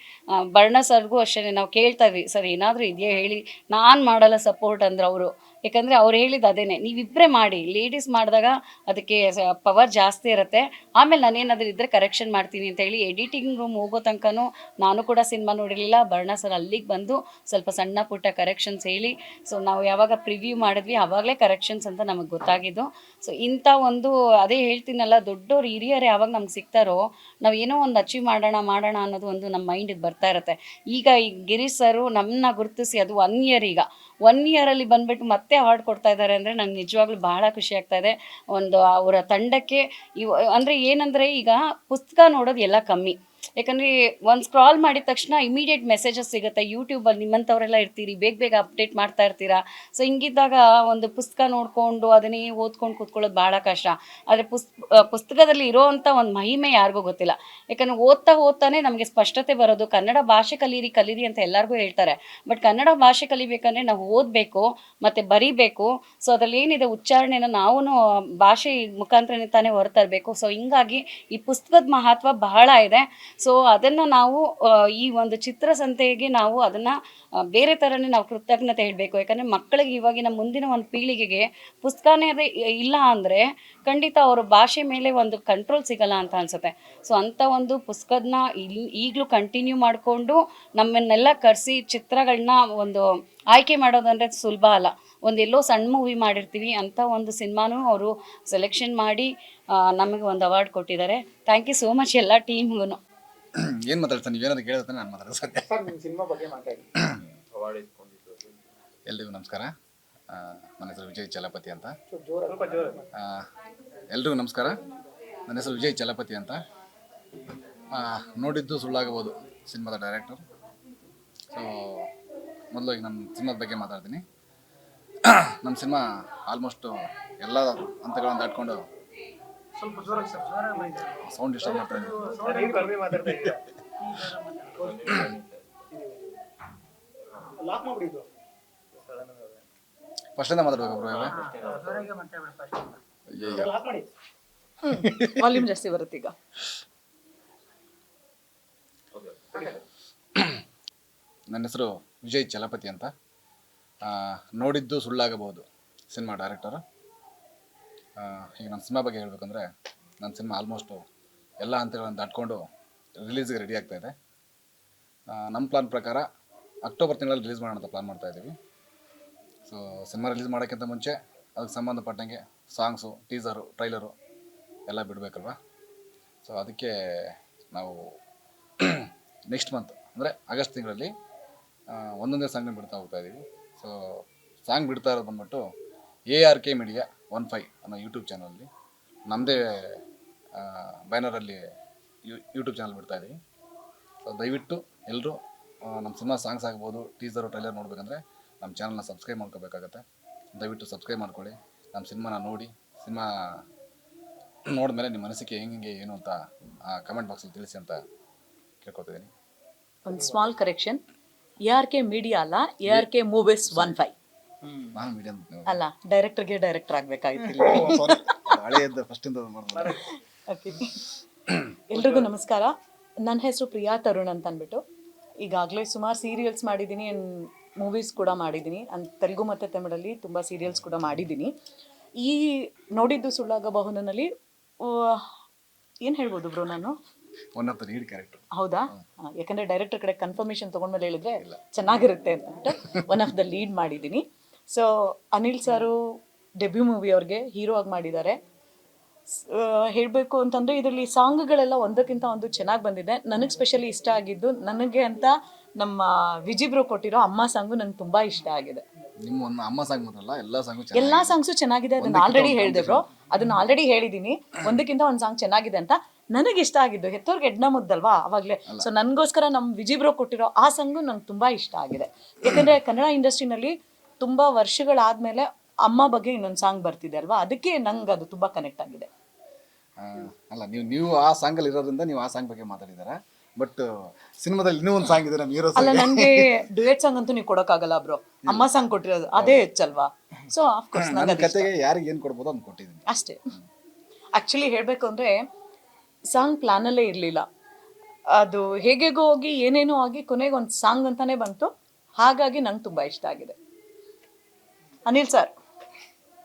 ಬರ್ಣ ಸರ್ಗೂ ಅಷ್ಟೇ ನಾವು ಕೇಳ್ತಾ ಇದ್ವಿ ಸರ್ ಏನಾದರೂ ಇದೆಯಾ ಹೇಳಿ. ನಾನು ಮಾಡಲ್ಲ ಸಪೋರ್ಟ್ ಅಂದ್ರೆ ಅವರು. ಯಾಕಂದರೆ ಅವ್ರು ಹೇಳಿದ್ದು ಅದೇನೆ ನೀವಿಬ್ಬರೇ ಮಾಡಿ ಲೇಡೀಸ್ ಮಾಡಿದಾಗ ಅದಕ್ಕೆ ಪವರ್ ಜಾಸ್ತಿ ಇರುತ್ತೆ. ಆಮೇಲೆ ನಾನೇನಾದರೂ ಇದ್ದರೆ ಕರೆಕ್ಷನ್ ಮಾಡ್ತೀನಿ ಅಂತ ಹೇಳಿ ಎಡಿಟಿಂಗ್ ರೂಮ್ ಹೋಗೋ ತನಕನೂ ನಾನು ಕೂಡ ಸಿನಿಮಾ ನೋಡಿರಲಿಲ್ಲ. ಬರ್ಣ ಸರ್ ಅಲ್ಲಿಗೆ ಬಂದು ಸ್ವಲ್ಪ ಸಣ್ಣ ಪುಟ್ಟ ಕರೆಕ್ಷನ್ಸ್ ಹೇಳಿ ಸೊ ನಾವು ಯಾವಾಗ ಪ್ರಿವ್ಯೂ ಮಾಡಿದ್ವಿ ಆವಾಗಲೇ ಕರೆಕ್ಷನ್ಸ್ ಅಂತ ನಮಗೆ ಗೊತ್ತಾಗಿದ್ದು. ಸೊ ಇಂಥ ಒಂದು, ಅದೇ ಹೇಳ್ತೀನಲ್ಲ ದೊಡ್ಡವ್ರು ಹಿರಿಯರು ಯಾವಾಗ ನಮ್ಗೆ ಸಿಗ್ತಾರೋ, ನಾವು ಏನೋ ಒಂದು ಅಚೀವ್ ಮಾಡೋಣ ಮಾಡೋಣ ಅನ್ನೋದು ಒಂದು ನಮ್ಮ ಮೈಂಡಿಗೆ ಬರ್ತಾ ಇರುತ್ತೆ. ಈಗ ಈ ಗಿರೀಶ್ ಸರು ನಮ್ಮನ್ನ ಗುರುತಿಸಿ, ಅದು ಒನ್ ಇಯರ್ ಈಗ. ಒನ್ ಇಯರಲ್ಲಿ ಬಂದ್ಬಿಟ್ಟು ಮತ್ತೆ ಅವಾರ್ಡ್ ಕೊಡ್ತಾ ಇದ್ದಾರೆ ಅಂದರೆ ನಂಗೆ ನಿಜವಾಗ್ಲೂ ಬಹಳ ಖುಷಿ ಆಗ್ತಾ ಇದೆ. ಒಂದು ಅವರ ತಂಡಕ್ಕೆ ಇವ, ಅಂದರೆ ಏನಂದರೆ ಈಗ ಪುಸ್ತಕ ನೋಡೋದು ಎಲ್ಲ ಕಮ್ಮಿ. ಯಾಕಂದರೆ ಒಂದು ಸ್ಕ್ರಾಲ್ ಮಾಡಿದ ತಕ್ಷಣ ಇಮಿಡಿಯೇಟ್ ಮೆಸೇಜಸ್ ಸಿಗುತ್ತೆ. ಯೂಟ್ಯೂಬಲ್ಲಿ ನಿಮ್ಮಂಥವರೆಲ್ಲ ಇರ್ತೀರಿ, ಬೇಗ ಬೇಗ ಅಪ್ಡೇಟ್ ಮಾಡ್ತಾ ಇರ್ತೀರಾ? ಸೊ ಹಿಂಗಿದ್ದಾಗ ಒಂದು ಪುಸ್ತಕ ನೋಡಿಕೊಂಡು ಅದನ್ನೇ ಓದ್ಕೊಂಡು ಕೂತ್ಕೊಳ್ಳೋದು ಭಾಳ ಕಷ್ಟ. ಆದರೆ ಪುಸ್ ಪುಸ್ತಕದಲ್ಲಿ ಇರೋವಂಥ ಒಂದು ಮಹಿಮೆ ಯಾರಿಗೂ ಗೊತ್ತಿಲ್ಲ. ಯಾಕಂದ್ರೆ ಓದ್ತಾ ಓದ್ತಾನೆ ನಮಗೆ ಸ್ಪಷ್ಟತೆ ಬರೋದು, ಕನ್ನಡ ಭಾಷೆ ಕಲೀರಿ ಕಲೀರಿ ಅಂತ ಎಲ್ಲರಿಗೂ ಹೇಳ್ತಾರೆ. ಬಟ್ ಕನ್ನಡ ಭಾಷೆ ಕಲಿಬೇಕಂದ್ರೆ ನಾವು ಓದಬೇಕು, ಮತ್ತು ಬರಿಬೇಕು. ಸೊ ಅದ್ರಲ್ಲಿ ಏನಿದೆ, ಉಚ್ಚಾರಣೆನ ನಾವು ಭಾಷೆ ಮುಖಾಂತರನೇ ತಾನೇ ಹೊರತರಬೇಕು. ಸೊ ಹಿಂಗಾಗಿ ಈ ಪುಸ್ತಕದ ಮಹತ್ವ ಬಹಳ ಇದೆ. ಸೊ ಅದನ್ನು ನಾವು ಈ ಒಂದು ಚಿತ್ರಸಂತೆಗೆ ನಾವು ಅದನ್ನು ಬೇರೆ ಥರನೇ ನಾವು ಕೃತಜ್ಞತೆ ಹೇಳಬೇಕು. ಯಾಕಂದರೆ ಮಕ್ಕಳಿಗೆ ಇವಾಗಿನ ಮುಂದಿನ ಒಂದು ಪೀಳಿಗೆಗೆ ಪುಸ್ತಕನೇ ಇಲ್ಲ ಅಂದರೆ ಖಂಡಿತ ಅವರ ಭಾಷೆ ಮೇಲೆ ಒಂದು ಕಂಟ್ರೋಲ್ ಸಿಗಲ್ಲ ಅಂತ ಅನ್ಸುತ್ತೆ. ಸೊ ಅಂಥ ಒಂದು ಪುಸ್ತಕದನ್ನ ಇಲ್ಲಿ ಈಗಲೂ ಕಂಟಿನ್ಯೂ ಮಾಡಿಕೊಂಡು ನಮ್ಮನ್ನೆಲ್ಲ ಕರೆಸಿ ಚಿತ್ರಗಳನ್ನ ಒಂದು ಆಯ್ಕೆ ಮಾಡೋದಂದ್ರೆ ಸುಲಭ ಅಲ್ಲ. ಒಂದು ಎಲ್ಲೋ ಸಣ್ಣ ಮೂವಿ ಮಾಡಿರ್ತೀವಿ ಅಂಥ ಒಂದು ಸಿನಿಮಾನೂ ಅವರು ಸೆಲೆಕ್ಷನ್ ಮಾಡಿ ನಮಗೆ ಒಂದು ಅವಾರ್ಡ್ ಕೊಟ್ಟಿದ್ದಾರೆ. ಥ್ಯಾಂಕ್ ಯು ಸೋ ಮಚ್ ಎಲ್ಲ ಟೀಮ್ಗೂ <clears throat> ಏನು ಮಾತಾಡ್ತಾನೆ ನೀವೇನಾದ್ರು ಕೇಳಿದ್ರೆ ನಾನು ಮಾತಾಡೋದು ಸದ್ಯ ಸರ್ ನಿಮ್ಮ ಸಿನಿಮಾ ಬಗ್ಗೆ ಮಾತಾಡಿ. <clears throat> ಎಲ್ರಿಗೂ ನಮಸ್ಕಾರ. ಆ, ನನ್ನ ಹೆಸರು ವಿಜಯ್ ಚಲಪತಿ ಅಂತ. ಸ್ವಲ್ಪ ಜೋರ ಸ್ವಲ್ಪ ಜೋರ ಆ, ಎಲ್ರಿಗೂ ನಮಸ್ಕಾರ. ನನ್ನ ಹೆಸರು ವಿಜಯ್ ಚಲಪತಿ ಅಂತ. ಆ, ನೋಡಿದ್ದು ಸುಳ್ಳಾಗಬಹುದು ಸಿನಿಮಾದ ಡೈರೆಕ್ಟರ್. ಸೊ ಮೊದಲು ಈಗ ನಮ್ಮ ಸಿನಿಮಾದ ಬಗ್ಗೆ ಮಾತಾಡ್ತೀನಿ. <clears throat> ನಮ್ಮ ಸಿನಿಮಾ ಆಲ್ಮೋಸ್ಟ್ ಎಲ್ಲ ಹಂತಗಳನ್ನು ದಾಟ್ಕೊಂಡು ಸ್ವಲ್ಪ ಸರ್ ಸೌಂಡ್ ಡಿಸ್ಟರ್ಬ್ ಮಾಡ್ತಾ ಇದ್ದೀನಿ. ನೀವು ಕಡಿಮೆ ಮಾತಾಡ್ತಾ ಇದ್ದೀರಾ? <coughs> ಲಾಕ್ ಮಾಡ್ಬಿಡಿದ್ದು. ಫಸ್ಟಿಂದ ಮಾತಾಡ್ಬೇಕು ಬ್ರೋ ಇವಾಗ ಅಯ್ಯಯ್ಯೋ. ಲಾಕ್ ಮಾಡಿ. ವಾಲ್ಯೂಮ್ ಜಾಸ್ತಿ ಬರುತ್ತೆ ಈಗ. <coughs> ನನ್ನ ಹೆಸರು ವಿಜಯ್ ಚಲಪತಿ ಅಂತ. ಆ, ನೋಡಿದ್ದು ಸುಳ್ಳಾಗಬಹುದು ಸಿನಿಮಾ ಡೈರೆಕ್ಟರು. ಈಗ ನನ್ನ ಸಿನಿಮಾ ಬಗ್ಗೆ ಹೇಳಬೇಕಂದ್ರೆ ನನ್ನ ಸಿನಿಮಾ ಆಲ್ಮೋಸ್ಟು ಎಲ್ಲ ಹಂತಗಳನ್ನು ದಾಟ್ಕೊಂಡು ರಿಲೀಸ್ಗೆ ರೆಡಿ ಆಗ್ತಾ ಇದೆ. ನಮ್ಮ ಪ್ಲಾನ್ ಪ್ರಕಾರ ಅಕ್ಟೋಬರ್ ತಿಂಗಳಲ್ಲಿ ರಿಲೀಸ್ ಮಾಡೋಣ ಅಂತ ಪ್ಲಾನ್ ಮಾಡ್ತಾ ಇದ್ದೀವಿ. ಸೊ ಸಿನಿಮಾ ರಿಲೀಸ್ ಮಾಡೋಕ್ಕಿಂತ ಮುಂಚೆ ಅದಕ್ಕೆ ಸಂಬಂಧಪಟ್ಟಂಗೆ ಸಾಂಗ್ಸು ಟೀಸರು ಟ್ರೈಲರು ಎಲ್ಲ ಬಿಡಬೇಕಲ್ವಾ? ಸೊ ಅದಕ್ಕೆ ನಾವು ನೆಕ್ಸ್ಟ್ ಮಂತ್ ಅಂದರೆ ಆಗಸ್ಟ್ ತಿಂಗಳಲ್ಲಿ ಒಂದೊಂದೇ ಸಾಂಗ್ನ ಬಿಡ್ತಾ ಹೋಗ್ತಾ ಇದ್ದೀವಿ. ಸೊ ಸಾಂಗ್ ಬಿಡ್ತಾ ಇರೋದು ಬಂದ್ಬಿಟ್ಟು A R K media one five ಅನ್ನೋ ಯೂಟ್ಯೂಬ್ ಚಾನಲಲ್ಲಿ ನಮ್ಮದೇ ಬ್ಯಾನರಲ್ಲಿ ಯೂ ಯೂಟ್ಯೂಬ್ ಚಾನಲ್ ಬಿಡ್ತಾ ಇದ್ದೀವಿ ಸೊ ದಯವಿಟ್ಟು ಎಲ್ಲರೂ ನಮ್ಮ ಸಿನಿಮಾ ಸಾಂಗ್ಸ್ ಆಗ್ಬೋದು ಟೀಸರು ಟ್ರೈಲರ್ ನೋಡಬೇಕಂದ್ರೆ ನಮ್ಮ ಚಾನಲ್ನ ಸಬ್ಸ್ಕ್ರೈಬ್ ಮಾಡ್ಕೋಬೇಕಾಗತ್ತೆ. ದಯವಿಟ್ಟು ಸಬ್ಸ್ಕ್ರೈಬ್ ಮಾಡ್ಕೊಳ್ಳಿ. ನಮ್ಮ ಸಿನಿಮಾನ ನೋಡಿ ಸಿನಿಮಾ ನೋಡಿದ್ಮೇಲೆ ನಿಮ್ಮ ಮನಸ್ಸಿಗೆ ಹೆಂಗೆ ಏನು ಅಂತ ಕಮೆಂಟ್ ಬಾಕ್ಸಲ್ಲಿ ತಿಳಿಸಿ ಅಂತ ಕೇಳ್ಕೊತಿದ್ದೀನಿ ಒಂದು small correction A R K media ಅಲ್ಲ A R K movies one five ನಾನು ಮೀಡಿಯಂ ಅಲ್ಲ ಡೈರೆಕ್ಟರ್ಗೆ ಡೈರೆಕ್ಟರ್ ಆಗ್ಬೇಕಾಗಿತ್ತು ಇಲ್ಲಿ. ಫಸ್ಟ್ ಇಂದ ಓಕೆ ಎಲ್ರಿಗೂ ನಮಸ್ಕಾರ. ನನ್ನ ಹೆಸರು ಪ್ರಿಯಾ ತರುಣ್ ಅಂತ ಅಂದ್ಬಿಟ್ಟು ಈಗಾಗಲೇ ಸುಮಾರು ಸೀರಿಯಲ್ಸ್ ಮಾಡಿದ್ದೀನಿ ಆ್ಯಂಡ್ ಮೂವೀಸ್ ಕೂಡ ಮಾಡಿದ್ದೀನಿ. ಅಂಡ್ ತೆಲುಗು ಮತ್ತು ತಮಿಳಲ್ಲಿ ತುಂಬ ಸೀರಿಯಲ್ಸ್ ಕೂಡ ಮಾಡಿದ್ದೀನಿ. ಈ ನೋಡಿದ್ದು ಸುಳ್ಳಾಗಬಹುದನಲ್ಲಿ ಏನು ಹೇಳ್ಬೋದು ಬ್ರೋ ನಾನು? One of the lead character ಹೌದಾ? ಯಾಕಂದ್ರೆ ಡೈರೆಕ್ಟರ್ ಕಡೆ ಕನ್ಫರ್ಮೇಶನ್ ತಗೊಂಡ್ಮೇಲೆ ಹೇಳಿದ್ರೆ ಚೆನ್ನಾಗಿರುತ್ತೆ ಅಂತ ಒನ್ ಆಫ್ ದ ಲೀಡ್ ಮಾಡಿದ್ದೀನಿ. So Anil sir debut movie ಅವ್ರಿಗೆ ಹೀರೋ ಆಗಿ ಮಾಡಿದ್ದಾರೆ ಹೇಳಬೇಕು ಅಂತಂದ್ರೆ ಇದರಲ್ಲಿ ಸಾಂಗ್ಗಳೆಲ್ಲ ಒಂದಕ್ಕಿಂತ ಒಂದು ಚೆನ್ನಾಗಿ ಬಂದಿದೆ. ನನಗೆ ಸ್ಪೆಷಲಿ ಇಷ್ಟ ಆಗಿದ್ದು ನನಗೆ ಅಂತ ನಮ್ಮ ವಿಜಿಬ್ರು ಕೊಟ್ಟಿರೋ ಅಮ್ಮ ಸಾಂಗು ನಂಗೆ ತುಂಬಾ ಇಷ್ಟ ಆಗಿದೆ. ನಿಮ್ಮ ಒಂದು ಅಮ್ಮ ಸಾಂಗ್ ಮಾತ್ರಲ್ಲ ಎಲ್ಲ ಸಾಂಗು ಎಲ್ಲಾ ಸಾಂಗ್ಸು ಚೆನ್ನಾಗಿದೆ ಅದನ್ನ ಆಲ್ರೆಡಿ ಹೇಳಿದೆ ಬ್ರೋ. ಅದನ್ನ ಆಲ್ರೆಡಿ ಹೇಳಿದೀನಿ. ಒಂದಕ್ಕಿಂತ ಒಂದ್ ಸಾಂಗ್ ಚೆನ್ನಾಗಿದೆ ಅಂತ ನನಗೆ ಇಷ್ಟ ಆಗಿದ್ದು. ಹೆತ್ತೋರ್ಗೆ ಎಡ್ನ ಮುದ್ದಲ್ವಾ ಅವಾಗ್ಲೇ. ಸೊ ನನ್ಗೋಸ್ಕರ ನಮ್ ವಿಜಿಬ್ರೋ ಕೊಟ್ಟಿರೋ ಆ ಸಾಂಗು ನಂಗೆ ತುಂಬಾ ಇಷ್ಟ ಆಗಿದೆ. ಯಾಕಂದ್ರೆ ಕನ್ನಡ ಇಂಡಸ್ಟ್ರಿನಲ್ಲಿ ತುಂಬಾ ವರ್ಷಗಳಾದ್ಮೇಲೆ ಅಮ್ಮ ಬಗ್ಗೆ ಇನ್ನೊಂದು ಸಾಂಗ್ ಬರ್ತಿದೆ ಅಲ್ವಾ? ಅದಕ್ಕೆ ನಂಗೆ ಅದು ತುಂಬಾ ಕನೆಕ್ಟ್ ಆಗಿದೆ. ಅಲ್ಲ ನೀವು ನೀವು ಆ ಸಾಂಗಲ್ಲಿ ಇರೋದ್ರಿಂದ ನೀವು ಆ ಸಾಂಗ್ ಬಗ್ಗೆ ಮಾತಾಡಿದಾರೆ? ಬಟ್ ಸಿನಿಮಾದಲ್ಲಿ ಇನ್ನೂ ಒಂದು ಸಾಂಗ್ ಇದೆ ನಮ್ಮ ಹೀರೋ ಅಲ್ಲ ನನಗೆ ಡುಯೆಟ್ ಸಾಂಗ್ ಅಂತೂ ನೀವು ಕೊಡೋಕ್ಕಾಗಲ್ಲ ಬ್ರೋ ಅಮ್ಮ ಸಾಂಗ್ ಕೊಟ್ಟಿರೋದು ಅದೇ ಹೆಚ್ಚಲ್ವಾ? ಸೊ ಆಫ್ಕೋರ್ಸ್ ನನ್ನ ನನಗೆ ಕತೆಗೆ ಯಾರಿಗೆ ಏನು ಕೊಡ್ಬೋದು ಅಂತ ಕೊಟ್ಟಿದ್ದೀನಿ. ಅಷ್ಟೇ. ಆ್ಯಕ್ಚುಲಿ ಹೇಳಬೇಕು ಅಂದರೆ ಸಾಂಗ್ ಪ್ಲ್ಯಾನಲ್ಲೇ ಇರಲಿಲ್ಲ. ಅದು ಹೇಗೆಗೋ ಹೋಗಿ ಏನೇನೋ ಆಗಿ ಕೊನೆಗೆ ಒಂದು ಸಾಂಗ್ ಅಂತಾನೆ ಬಂತು. ಹಾಗಾಗಿ ನಂಗೆ ತುಂಬ ಇಷ್ಟ ಆಗಿದೆ. ಅನಿಲ್ ಸರ್.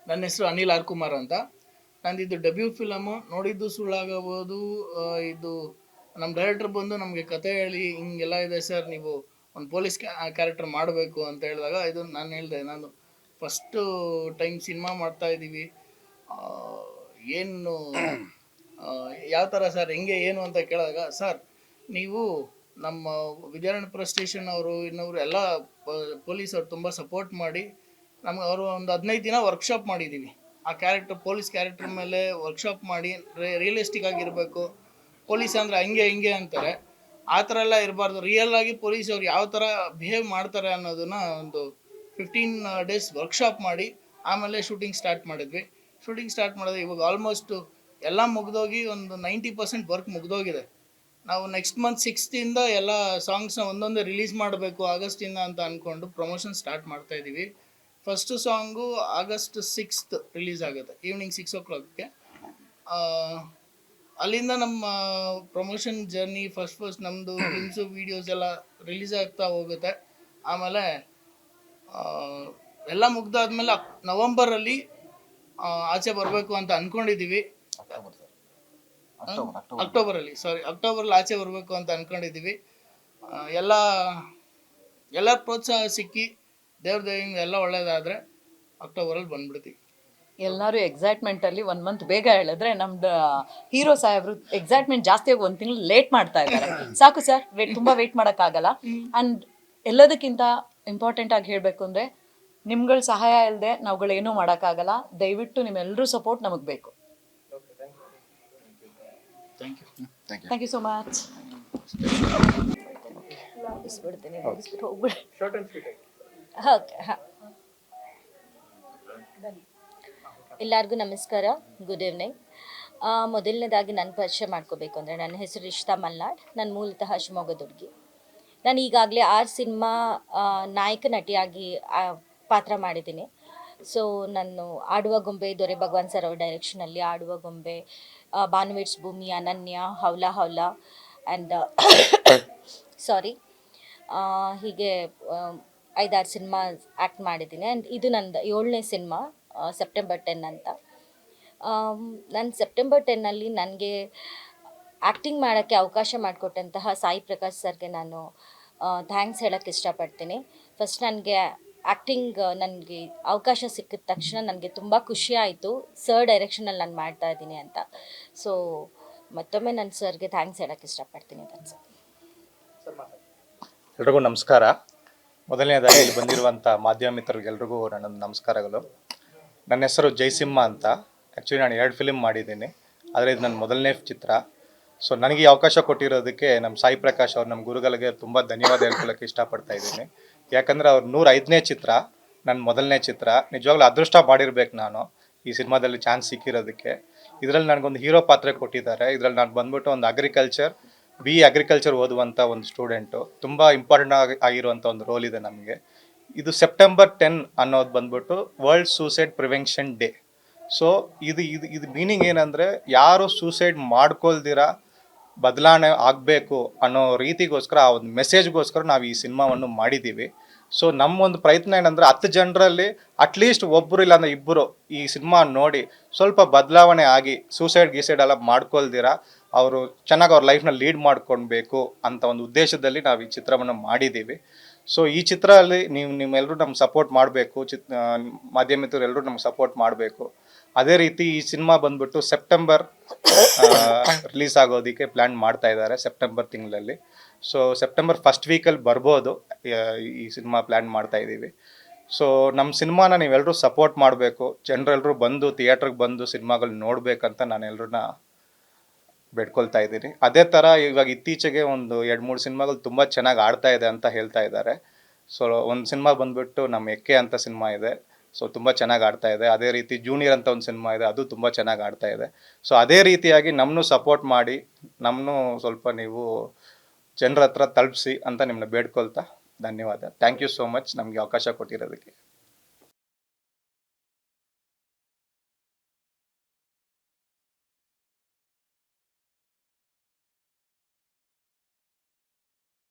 ನನ್ನ ಹೆಸರು ಅನಿಲ್ ಆರ್ ಕುಮಾರ್ ಅಂತ. ನಂದಿದ್ದು ಡೆಬ್ಯೂ ಫಿಲಮ್ ನೋಡಿದ್ದು ಸುಳ್ಳಾಗಬಹುದು ಇದು ನಮ್ಮ ಡೈರೆಕ್ಟರ್ ಬಂದು ನಮಗೆ ಕತೆ ಹೇಳಿ, ಹಿಂಗೆಲ್ಲ ಇದೆ ಸರ್, ನೀವು ಒಂದು ಪೊಲೀಸ್ ಕ್ಯಾರೆಕ್ಟರ್ ಮಾಡಬೇಕು ಅಂತ ಹೇಳಿದಾಗ ಇದು ನಾನು ಹೇಳಿದೆ, ನಾನು ಫಸ್ಟು ಟೈಮ್ ಸಿನಿಮಾ ಮಾಡ್ತಾ ಇದ್ದೀವಿ ಏನು ಯಾವ ಥರ ಸರ್, ಹೆಂಗೆ, ಏನು ಅಂತ ಕೇಳಿದಾಗ, ಸರ್, ನೀವು ನಮ್ಮ ವಿದ್ಯಾರಣ್ಯಪುರ ಸ್ಟೇಷನ್ ಅವರು ಇನ್ನವರು ಎಲ್ಲ ಪೊಲೀಸರು ತುಂಬ ಸಪೋರ್ಟ್ ಮಾಡಿ ನಮ್ಗೆ ಅವರು ಒಂದು ಹದಿನೈದು ದಿನ ವರ್ಕ್ಶಾಪ್ ಮಾಡಿದ್ದೀವಿ ಆ ಕ್ಯಾರೆಕ್ಟರ್ ಪೊಲೀಸ್ ಕ್ಯಾರೆಕ್ಟರ್ ಮೇಲೆ ವರ್ಕ್ಶಾಪ್ ಮಾಡಿ ರಿಯಲಿಸ್ಟಿಕ್ ಆಗಿರಬೇಕು ಪೊಲೀಸ್ ಅಂದರೆ ಹಂಗೆ, ಹಿಂಗೆ ಅಂತಾರೆ. ಆ ಥರ ಎಲ್ಲ ಇರಬಾರ್ದು. ರಿಯಲ್ ಆಗಿ ಪೊಲೀಸ್ ಅವ್ರು ಯಾವ ಥರ ಬಿಹೇವ್ ಮಾಡ್ತಾರೆ ಅನ್ನೋದನ್ನ ಒಂದು ಫಿಫ್ಟೀನ್ ಡೇಸ್ ವರ್ಕ್ಶಾಪ್ ಮಾಡಿ, ಆಮೇಲೆ ಶೂಟಿಂಗ್ ಸ್ಟಾರ್ಟ್ ಮಾಡಿದ್ವಿ. ಶೂಟಿಂಗ್ ಸ್ಟಾರ್ಟ್ ಮಾಡಿದ್ರೆ ಇವಾಗ ಆಲ್ಮೋಸ್ಟ್ ಎಲ್ಲ ಮುಗ್ದೋಗಿ ಒಂದು ನೈಂಟಿ ಪರ್ಸೆಂಟ್ ವರ್ಕ್ ಮುಗ್ದೋಗಿದೆ. ನಾವು ನೆಕ್ಸ್ಟ್ ಮಂತ್ ಸಿಕ್ಸ್ತಿಂದ ಎಲ್ಲ ಸಾಂಗ್ಸ್ನ ಒಂದೊಂದೇ ರಿಲೀಸ್ ಮಾಡಬೇಕು ಆಗಸ್ಟಿಂದ ಅಂತ ಅಂದ್ಕೊಂಡು ಪ್ರಮೋಷನ್ ಸ್ಟಾರ್ಟ್ ಮಾಡ್ತಾ ಇದ್ದೀವಿ first song August sixth release ಆಗುತ್ತೆ. ಈವ್ನಿಂಗ್ ಸಿಕ್ಸ್ ಓ ಕ್ಲಾಕ್ಗೆ ಅಲ್ಲಿಂದ ನಮ್ಮ ಪ್ರಮೋಷನ್ ಜರ್ನಿ ಫಸ್ಟ್ ಫಸ್ಟ್ ನಮ್ಮದು ಫಿಲ್ಮ್ಸು ವೀಡಿಯೋಸ್ ಎಲ್ಲ ರಿಲೀಸ್ ಆಗ್ತಾ ಹೋಗುತ್ತೆ. ಆಮೇಲೆ ಎಲ್ಲ ಮುಗ್ದಾದ್ಮೇಲೆ ನವಂಬರಲ್ಲಿ ಆಚೆ ಬರಬೇಕು ಅಂತ ಅಂದ್ಕೊಂಡಿದ್ದೀವಿ ಅಕ್ಟೋಬರ್ ಅಕ್ಟೋಬರ್ ಅಕ್ಟೋಬರ್ ಅಕ್ಟೋಬರಲ್ಲಿ ಸಾರಿ ಅಕ್ಟೋಬರಲ್ಲಿ ಆಚೆ ಬರಬೇಕು ಅಂತ ಅಂದ್ಕೊಂಡಿದ್ದೀವಿ ಎಲ್ಲ ಎಲ್ಲ ಪ್ರೋತ್ಸಾಹ ಸಿಕ್ಕಿ ದೇವ್ರ ದಯಿಂದ ಎಲ್ಲ ಒಳ್ಳೇದಾದರೆ ಅಕ್ಟೋಬರಲ್ಲಿ ಬಂದ್ಬಿಡ್ತೀವಿ. ಎಲ್ಲರೂ ಎಕ್ಸೈಟ್ಮೆಂಟ್ ಅಲ್ಲಿ ಒಂದ್ ಮಂತ್ ಬೇಗ ಹೇಳಿದ್ರೆ ನಮ್ದು ಹೀರೋ ಸಾಹೇಬ್ರು ಎಕ್ಸೈಟ್ಮೆಂಟ್ ಜಾಸ್ತಿ ಆಗಿ ಒಂದ್ ತಿಂಗಳು ಲೇಟ್ ಮಾಡ್ತಾ ಇದ್ದಾರೆ. ಸಾಕು ಸರ್ ವೇಟ್ ತುಂಬಾ ವೇಟ್ ಆಗಲ್ಲ ಅಂಡ್ ಎಲ್ಲದಕ್ಕಿಂತ ಇಂಪಾರ್ಟೆಂಟ್ ಆಗಿ ಹೇಳ್ಬೇಕು ಅಂದ್ರೆ ನಿಮ್ಗಳ ಸಹಾಯ ಇಲ್ಲದೆ ನಾವುಗಳೇನೂ ಮಾಡೋಕ್ಕಾಗಲ್ಲ. ದಯವಿಟ್ಟು ನಿಮ್ಮೆಲ್ಲರೂ ಸಪೋರ್ಟ್ ನಮಗೆ ಬೇಕು. Thank you thank you thank you so much okay ಹಾಂ. ಎಲ್ಲರಿಗೂ ನಮಸ್ಕಾರ. ಗುಡ್ ಈವ್ನಿಂಗ್ ಮೊದಲನೇದಾಗಿ ನನ್ನ ಪರಿಚಯ ಮಾಡ್ಕೋಬೇಕು ಅಂದರೆ ನನ್ನ ಹೆಸರು ರಿಷ್ತಾ ಮಲ್ನಾಡ್. ನಾನು ಮೂಲತಃ ಶಿವಮೊಗ್ಗದ ಹುಡುಗಿ ನಾನು ಈಗಾಗಲೇ ಆರು ಸಿನಿಮಾ ನಾಯಕ ನಟಿಯಾಗಿ ಪಾತ್ರ ಮಾಡಿದ್ದೀನಿ. ಸೊ ನಾನು ಆಡುವ ಗೊಂಬೆ, ದೊರೆ ಭಗವಾನ್ ಸರ್ ಅವ್ರ ಡೈರೆಕ್ಷನಲ್ಲಿ ಆಡುವ ಗೊಂಬೆ ಬಾನ್ವೇಡ್ಸ್, ಭೂಮಿ, ಅನನ್ಯ, ಹೌಲಾ ಹೌಲ ಆ್ಯಂಡ್ ಸಾರಿ ಹೀಗೆ ಐದಾರು ಸಿನಿಮಾ ಆ್ಯಕ್ಟ್ ಮಾಡಿದ್ದೀನಿ. ಆ್ಯಂಡ್ ಇದು ನಂದು ಏಳನೇ ಸಿನಿಮಾ ಸೆಪ್ಟೆಂಬರ್ ಟೆನ್ ಅಂತ. ನಾನು ಸೆಪ್ಟೆಂಬರ್ ಟೆನ್ನಲ್ಲಿ ನನಗೆ ಆ್ಯಕ್ಟಿಂಗ್ ಮಾಡೋಕ್ಕೆ ಅವಕಾಶ ಮಾಡಿಕೊಟ್ಟಂತಹ ಸಾಯಿ ಪ್ರಕಾಶ್ ಸರ್ಗೆ ನಾನು ಥ್ಯಾಂಕ್ಸ್ ಹೇಳೋಕ್ಕೆ ಇಷ್ಟಪಡ್ತೀನಿ. ಫಸ್ಟ್ ನನಗೆ ಆ್ಯಕ್ಟಿಂಗ್ ನನಗೆ ಅವಕಾಶ ಸಿಕ್ಕಿದ ತಕ್ಷಣ ನನಗೆ ತುಂಬ ಖುಷಿ ಆಯಿತು. ಸರ್ ಡೈರೆಕ್ಷನಲ್ಲಿ ನಾನು ಮಾಡ್ತಾ ಇದ್ದೀನಿ ಅಂತ. ಸೊ ಮತ್ತೊಮ್ಮೆ ನಾನು ಸರ್ಗೆ ಥ್ಯಾಂಕ್ಸ್ ಹೇಳೋಕ್ಕೆ ಇಷ್ಟಪಡ್ತೀನಿ. ಎಲ್ರಿಗೂ ನಮಸ್ಕಾರ. ಮೊದಲನೇದಾಗಿ ಇಲ್ಲಿ ಬಂದಿರುವಂಥ ಮಾಧ್ಯಮ ಮಿತ್ರರಿಗೆಲ್ರಿಗೂ ನನ್ನ ನಮಸ್ಕಾರಗಳು. ನನ್ನ ಹೆಸರು ಜೈಸಿಂಹ ಅಂತ. ಆ್ಯಕ್ಚುಲಿ ನಾನು ಎರಡು ಫಿಲಿಮ್ ಮಾಡಿದ್ದೀನಿ. ಆದರೆ ಇದು ನನ್ನ ಮೊದಲನೇ ಚಿತ್ರ. ಸೊ ನನಗೆ ಅವಕಾಶ ಕೊಟ್ಟಿರೋದಕ್ಕೆ ನಮ್ಮ ಸಾಯಿ ಪ್ರಕಾಶ್ ಅವ್ರು ನಮ್ಮ ಗುರುಗಳಿಗೆ ತುಂಬ ಧನ್ಯವಾದ ಹೇಳ್ಕೊಳ್ಳೋಕ್ಕೆ ಇಷ್ಟಪಡ್ತಾ ಇದ್ದೀನಿ. ಯಾಕಂದರೆ ಅವ್ರ ನೂರೈದನೇ ಚಿತ್ರ, ನನ್ನ ಮೊದಲನೇ ಚಿತ್ರ. ನಿಜವಾಗ್ಲೂ ಅದೃಷ್ಟ ಮಾಡಿರ್ಬೇಕು ನಾನು ಈ ಸಿನಿಮಾದಲ್ಲಿ ಚಾನ್ಸ್ ಸಿಕ್ಕಿರೋದಕ್ಕೆ. ಇದರಲ್ಲಿ ನನಗೊಂದು ಹೀರೋ ಪಾತ್ರ ಕೊಟ್ಟಿದ್ದಾರೆ. ಇದರಲ್ಲಿ ನಾನು ಬಂದ್ಬಿಟ್ಟು ಒಂದು ಅಗ್ರಿಕಲ್ಚರ್ ಬಿ ಅಗ್ರಿಕಲ್ಚರ್ ಓದುವಂಥ ಒಂದು ಸ್ಟೂಡೆಂಟು ತುಂಬ ಇಂಪಾರ್ಟೆಂಟ್ ಆಗಿ ಆಗಿರುವಂಥ ಒಂದು ರೋಲ್ ಇದೆ ನಮಗೆ. ಇದು ಸೆಪ್ಟೆಂಬರ್ ಟೆನ್ ಅನ್ನೋದು ಬಂದ್ಬಿಟ್ಟು world suicide prevention day so ಇದು ಇದು ಇದು ಮೀನಿಂಗ್ ಏನಂದರೆ ಯಾರು ಸೂಸೈಡ್ ಮಾಡ್ಕೊಳ್ದಿರ ಬದಲಾವಣೆ ಆಗಬೇಕು ಅನ್ನೋ ರೀತಿಗೋಸ್ಕರ, ಆ ಒಂದು ಮೆಸೇಜ್ಗೋಸ್ಕರ ನಾವು ಈ ಸಿನಿಮಾವನ್ನು ಮಾಡಿದ್ದೀವಿ ಸೊ ನಮ್ಮ ಒಂದು ಪ್ರಯತ್ನ ಏನಂದರೆ ಹತ್ತು ಜನರಲ್ಲಿ ಅಟ್ಲೀಸ್ಟ್ ಒಬ್ಬರು ಇಲ್ಲಾಂದ್ರೆ ಇಬ್ಬರು ಈ ಸಿನಿಮಾ ನೋಡಿ ಸ್ವಲ್ಪ ಬದಲಾವಣೆ ಆಗಿ ಸೂಸೈಡ್ ಗೀಸೈಡ್ ಎಲ್ಲ ಮಾಡ್ಕೊಳ್ದಿರ ಅವರು ಚೆನ್ನಾಗಿ ಅವ್ರ ಲೈಫ್ನ ಲೀಡ್ ಮಾಡ್ಕೊಳ್ಬೇಕು ಅಂತ ಒಂದು ಉದ್ದೇಶದಲ್ಲಿ ನಾವು ಈ ಚಿತ್ರವನ್ನು ಮಾಡಿದ್ದೀವಿ ಸೊ ಈ ಚಿತ್ರದಲ್ಲಿ ನೀವು ನಿಮ್ಮೆಲ್ಲರೂ ನಮ್ಗೆ ಸಪೋರ್ಟ್ ಮಾಡಬೇಕು, ಚಿತ್ ಮಾಧ್ಯಮಿತರು ಎಲ್ಲರೂ ನಮ್ಗೆ ಸಪೋರ್ಟ್ ಮಾಡಬೇಕು. ಅದೇ ರೀತಿ ಈ ಸಿನಿಮಾ ಬಂದ್ಬಿಟ್ಟು ಸೆಪ್ಟೆಂಬರ್ ರಿಲೀಸ್ ಆಗೋದಕ್ಕೆ ಪ್ಲ್ಯಾನ್ ಮಾಡ್ತಾ ಇದ್ದಾರೆ ಸೆಪ್ಟೆಂಬರ್ ತಿಂಗಳಲ್ಲಿ. ಸೊ ಸೆಪ್ಟೆಂಬರ್ ಫಸ್ಟ್ ವೀಕಲ್ಲಿ ಬರ್ಬೋದು ಈ ಸಿನಿಮಾ ಪ್ಲ್ಯಾನ್ ಮಾಡ್ತಾ ಇದ್ದೀವಿ. ಸೊ ನಮ್ಮ ಸಿನಿಮಾನ ನೀವೆಲ್ಲರೂ ಸಪೋರ್ಟ್ ಮಾಡಬೇಕು ಜನರೆಲ್ಲರೂ ಬಂದು ಥಿಯೇಟ್ರಿಗೆ ಬಂದು ಸಿನಿಮಾಗಳು ನೋಡಬೇಕಂತ ನಾನು ಎಲ್ರನ್ನ ಬೇಡ್ಕೊಳ್ತಾ ಇದ್ದೀನಿ. ಅದೇ ಥರ ಇವಾಗ ಇತ್ತೀಚೆಗೆ ಒಂದು ಎರಡು ಮೂರು ಸಿನಿಮಾಗಳು ತುಂಬ ಚೆನ್ನಾಗಿ ಆಡ್ತಾ ಇದೆ ಅಂತ ಹೇಳ್ತಾ ಇದ್ದಾರೆ. ಸೊ ಒಂದು ಸಿನಿಮಾ ಬಂದ್ಬಿಟ್ಟು ನಮ್ಮ ಎಕ್ಕೆ ಅಂತ ಸಿನಿಮಾ ಇದೆ. ಸೊ ತುಂಬ ಚೆನ್ನಾಗಿ ಆಡ್ತಾ ಇದೆ. ಅದೇ ರೀತಿ ಜೂನಿಯರ್ ಅಂತ ಒಂದು ಸಿನಿಮಾ ಇದೆ. ಅದು ತುಂಬ ಚೆನ್ನಾಗಿ ಆಡ್ತಾ ಇದೆ. ಸೊ ಅದೇ ರೀತಿಯಾಗಿ ನಮ್ಮನ್ನು ಸಪೋರ್ಟ್ ಮಾಡಿ ನಮ್ಮನ್ನು ಸ್ವಲ್ಪ ನೀವು ಜನರ ಹತ್ರ ತಲುಪಿಸಿ ಅಂತ ನಿಮ್ಮನ್ನ ಬೇಡ್ಕೊಳ್ತಾ ಧನ್ಯವಾದ. ಥ್ಯಾಂಕ್ ಯು ಸೋ ಮಚ್ ನಮಗೆ ಅವಕಾಶ ಕೊಟ್ಟಿರೋದಕ್ಕೆ.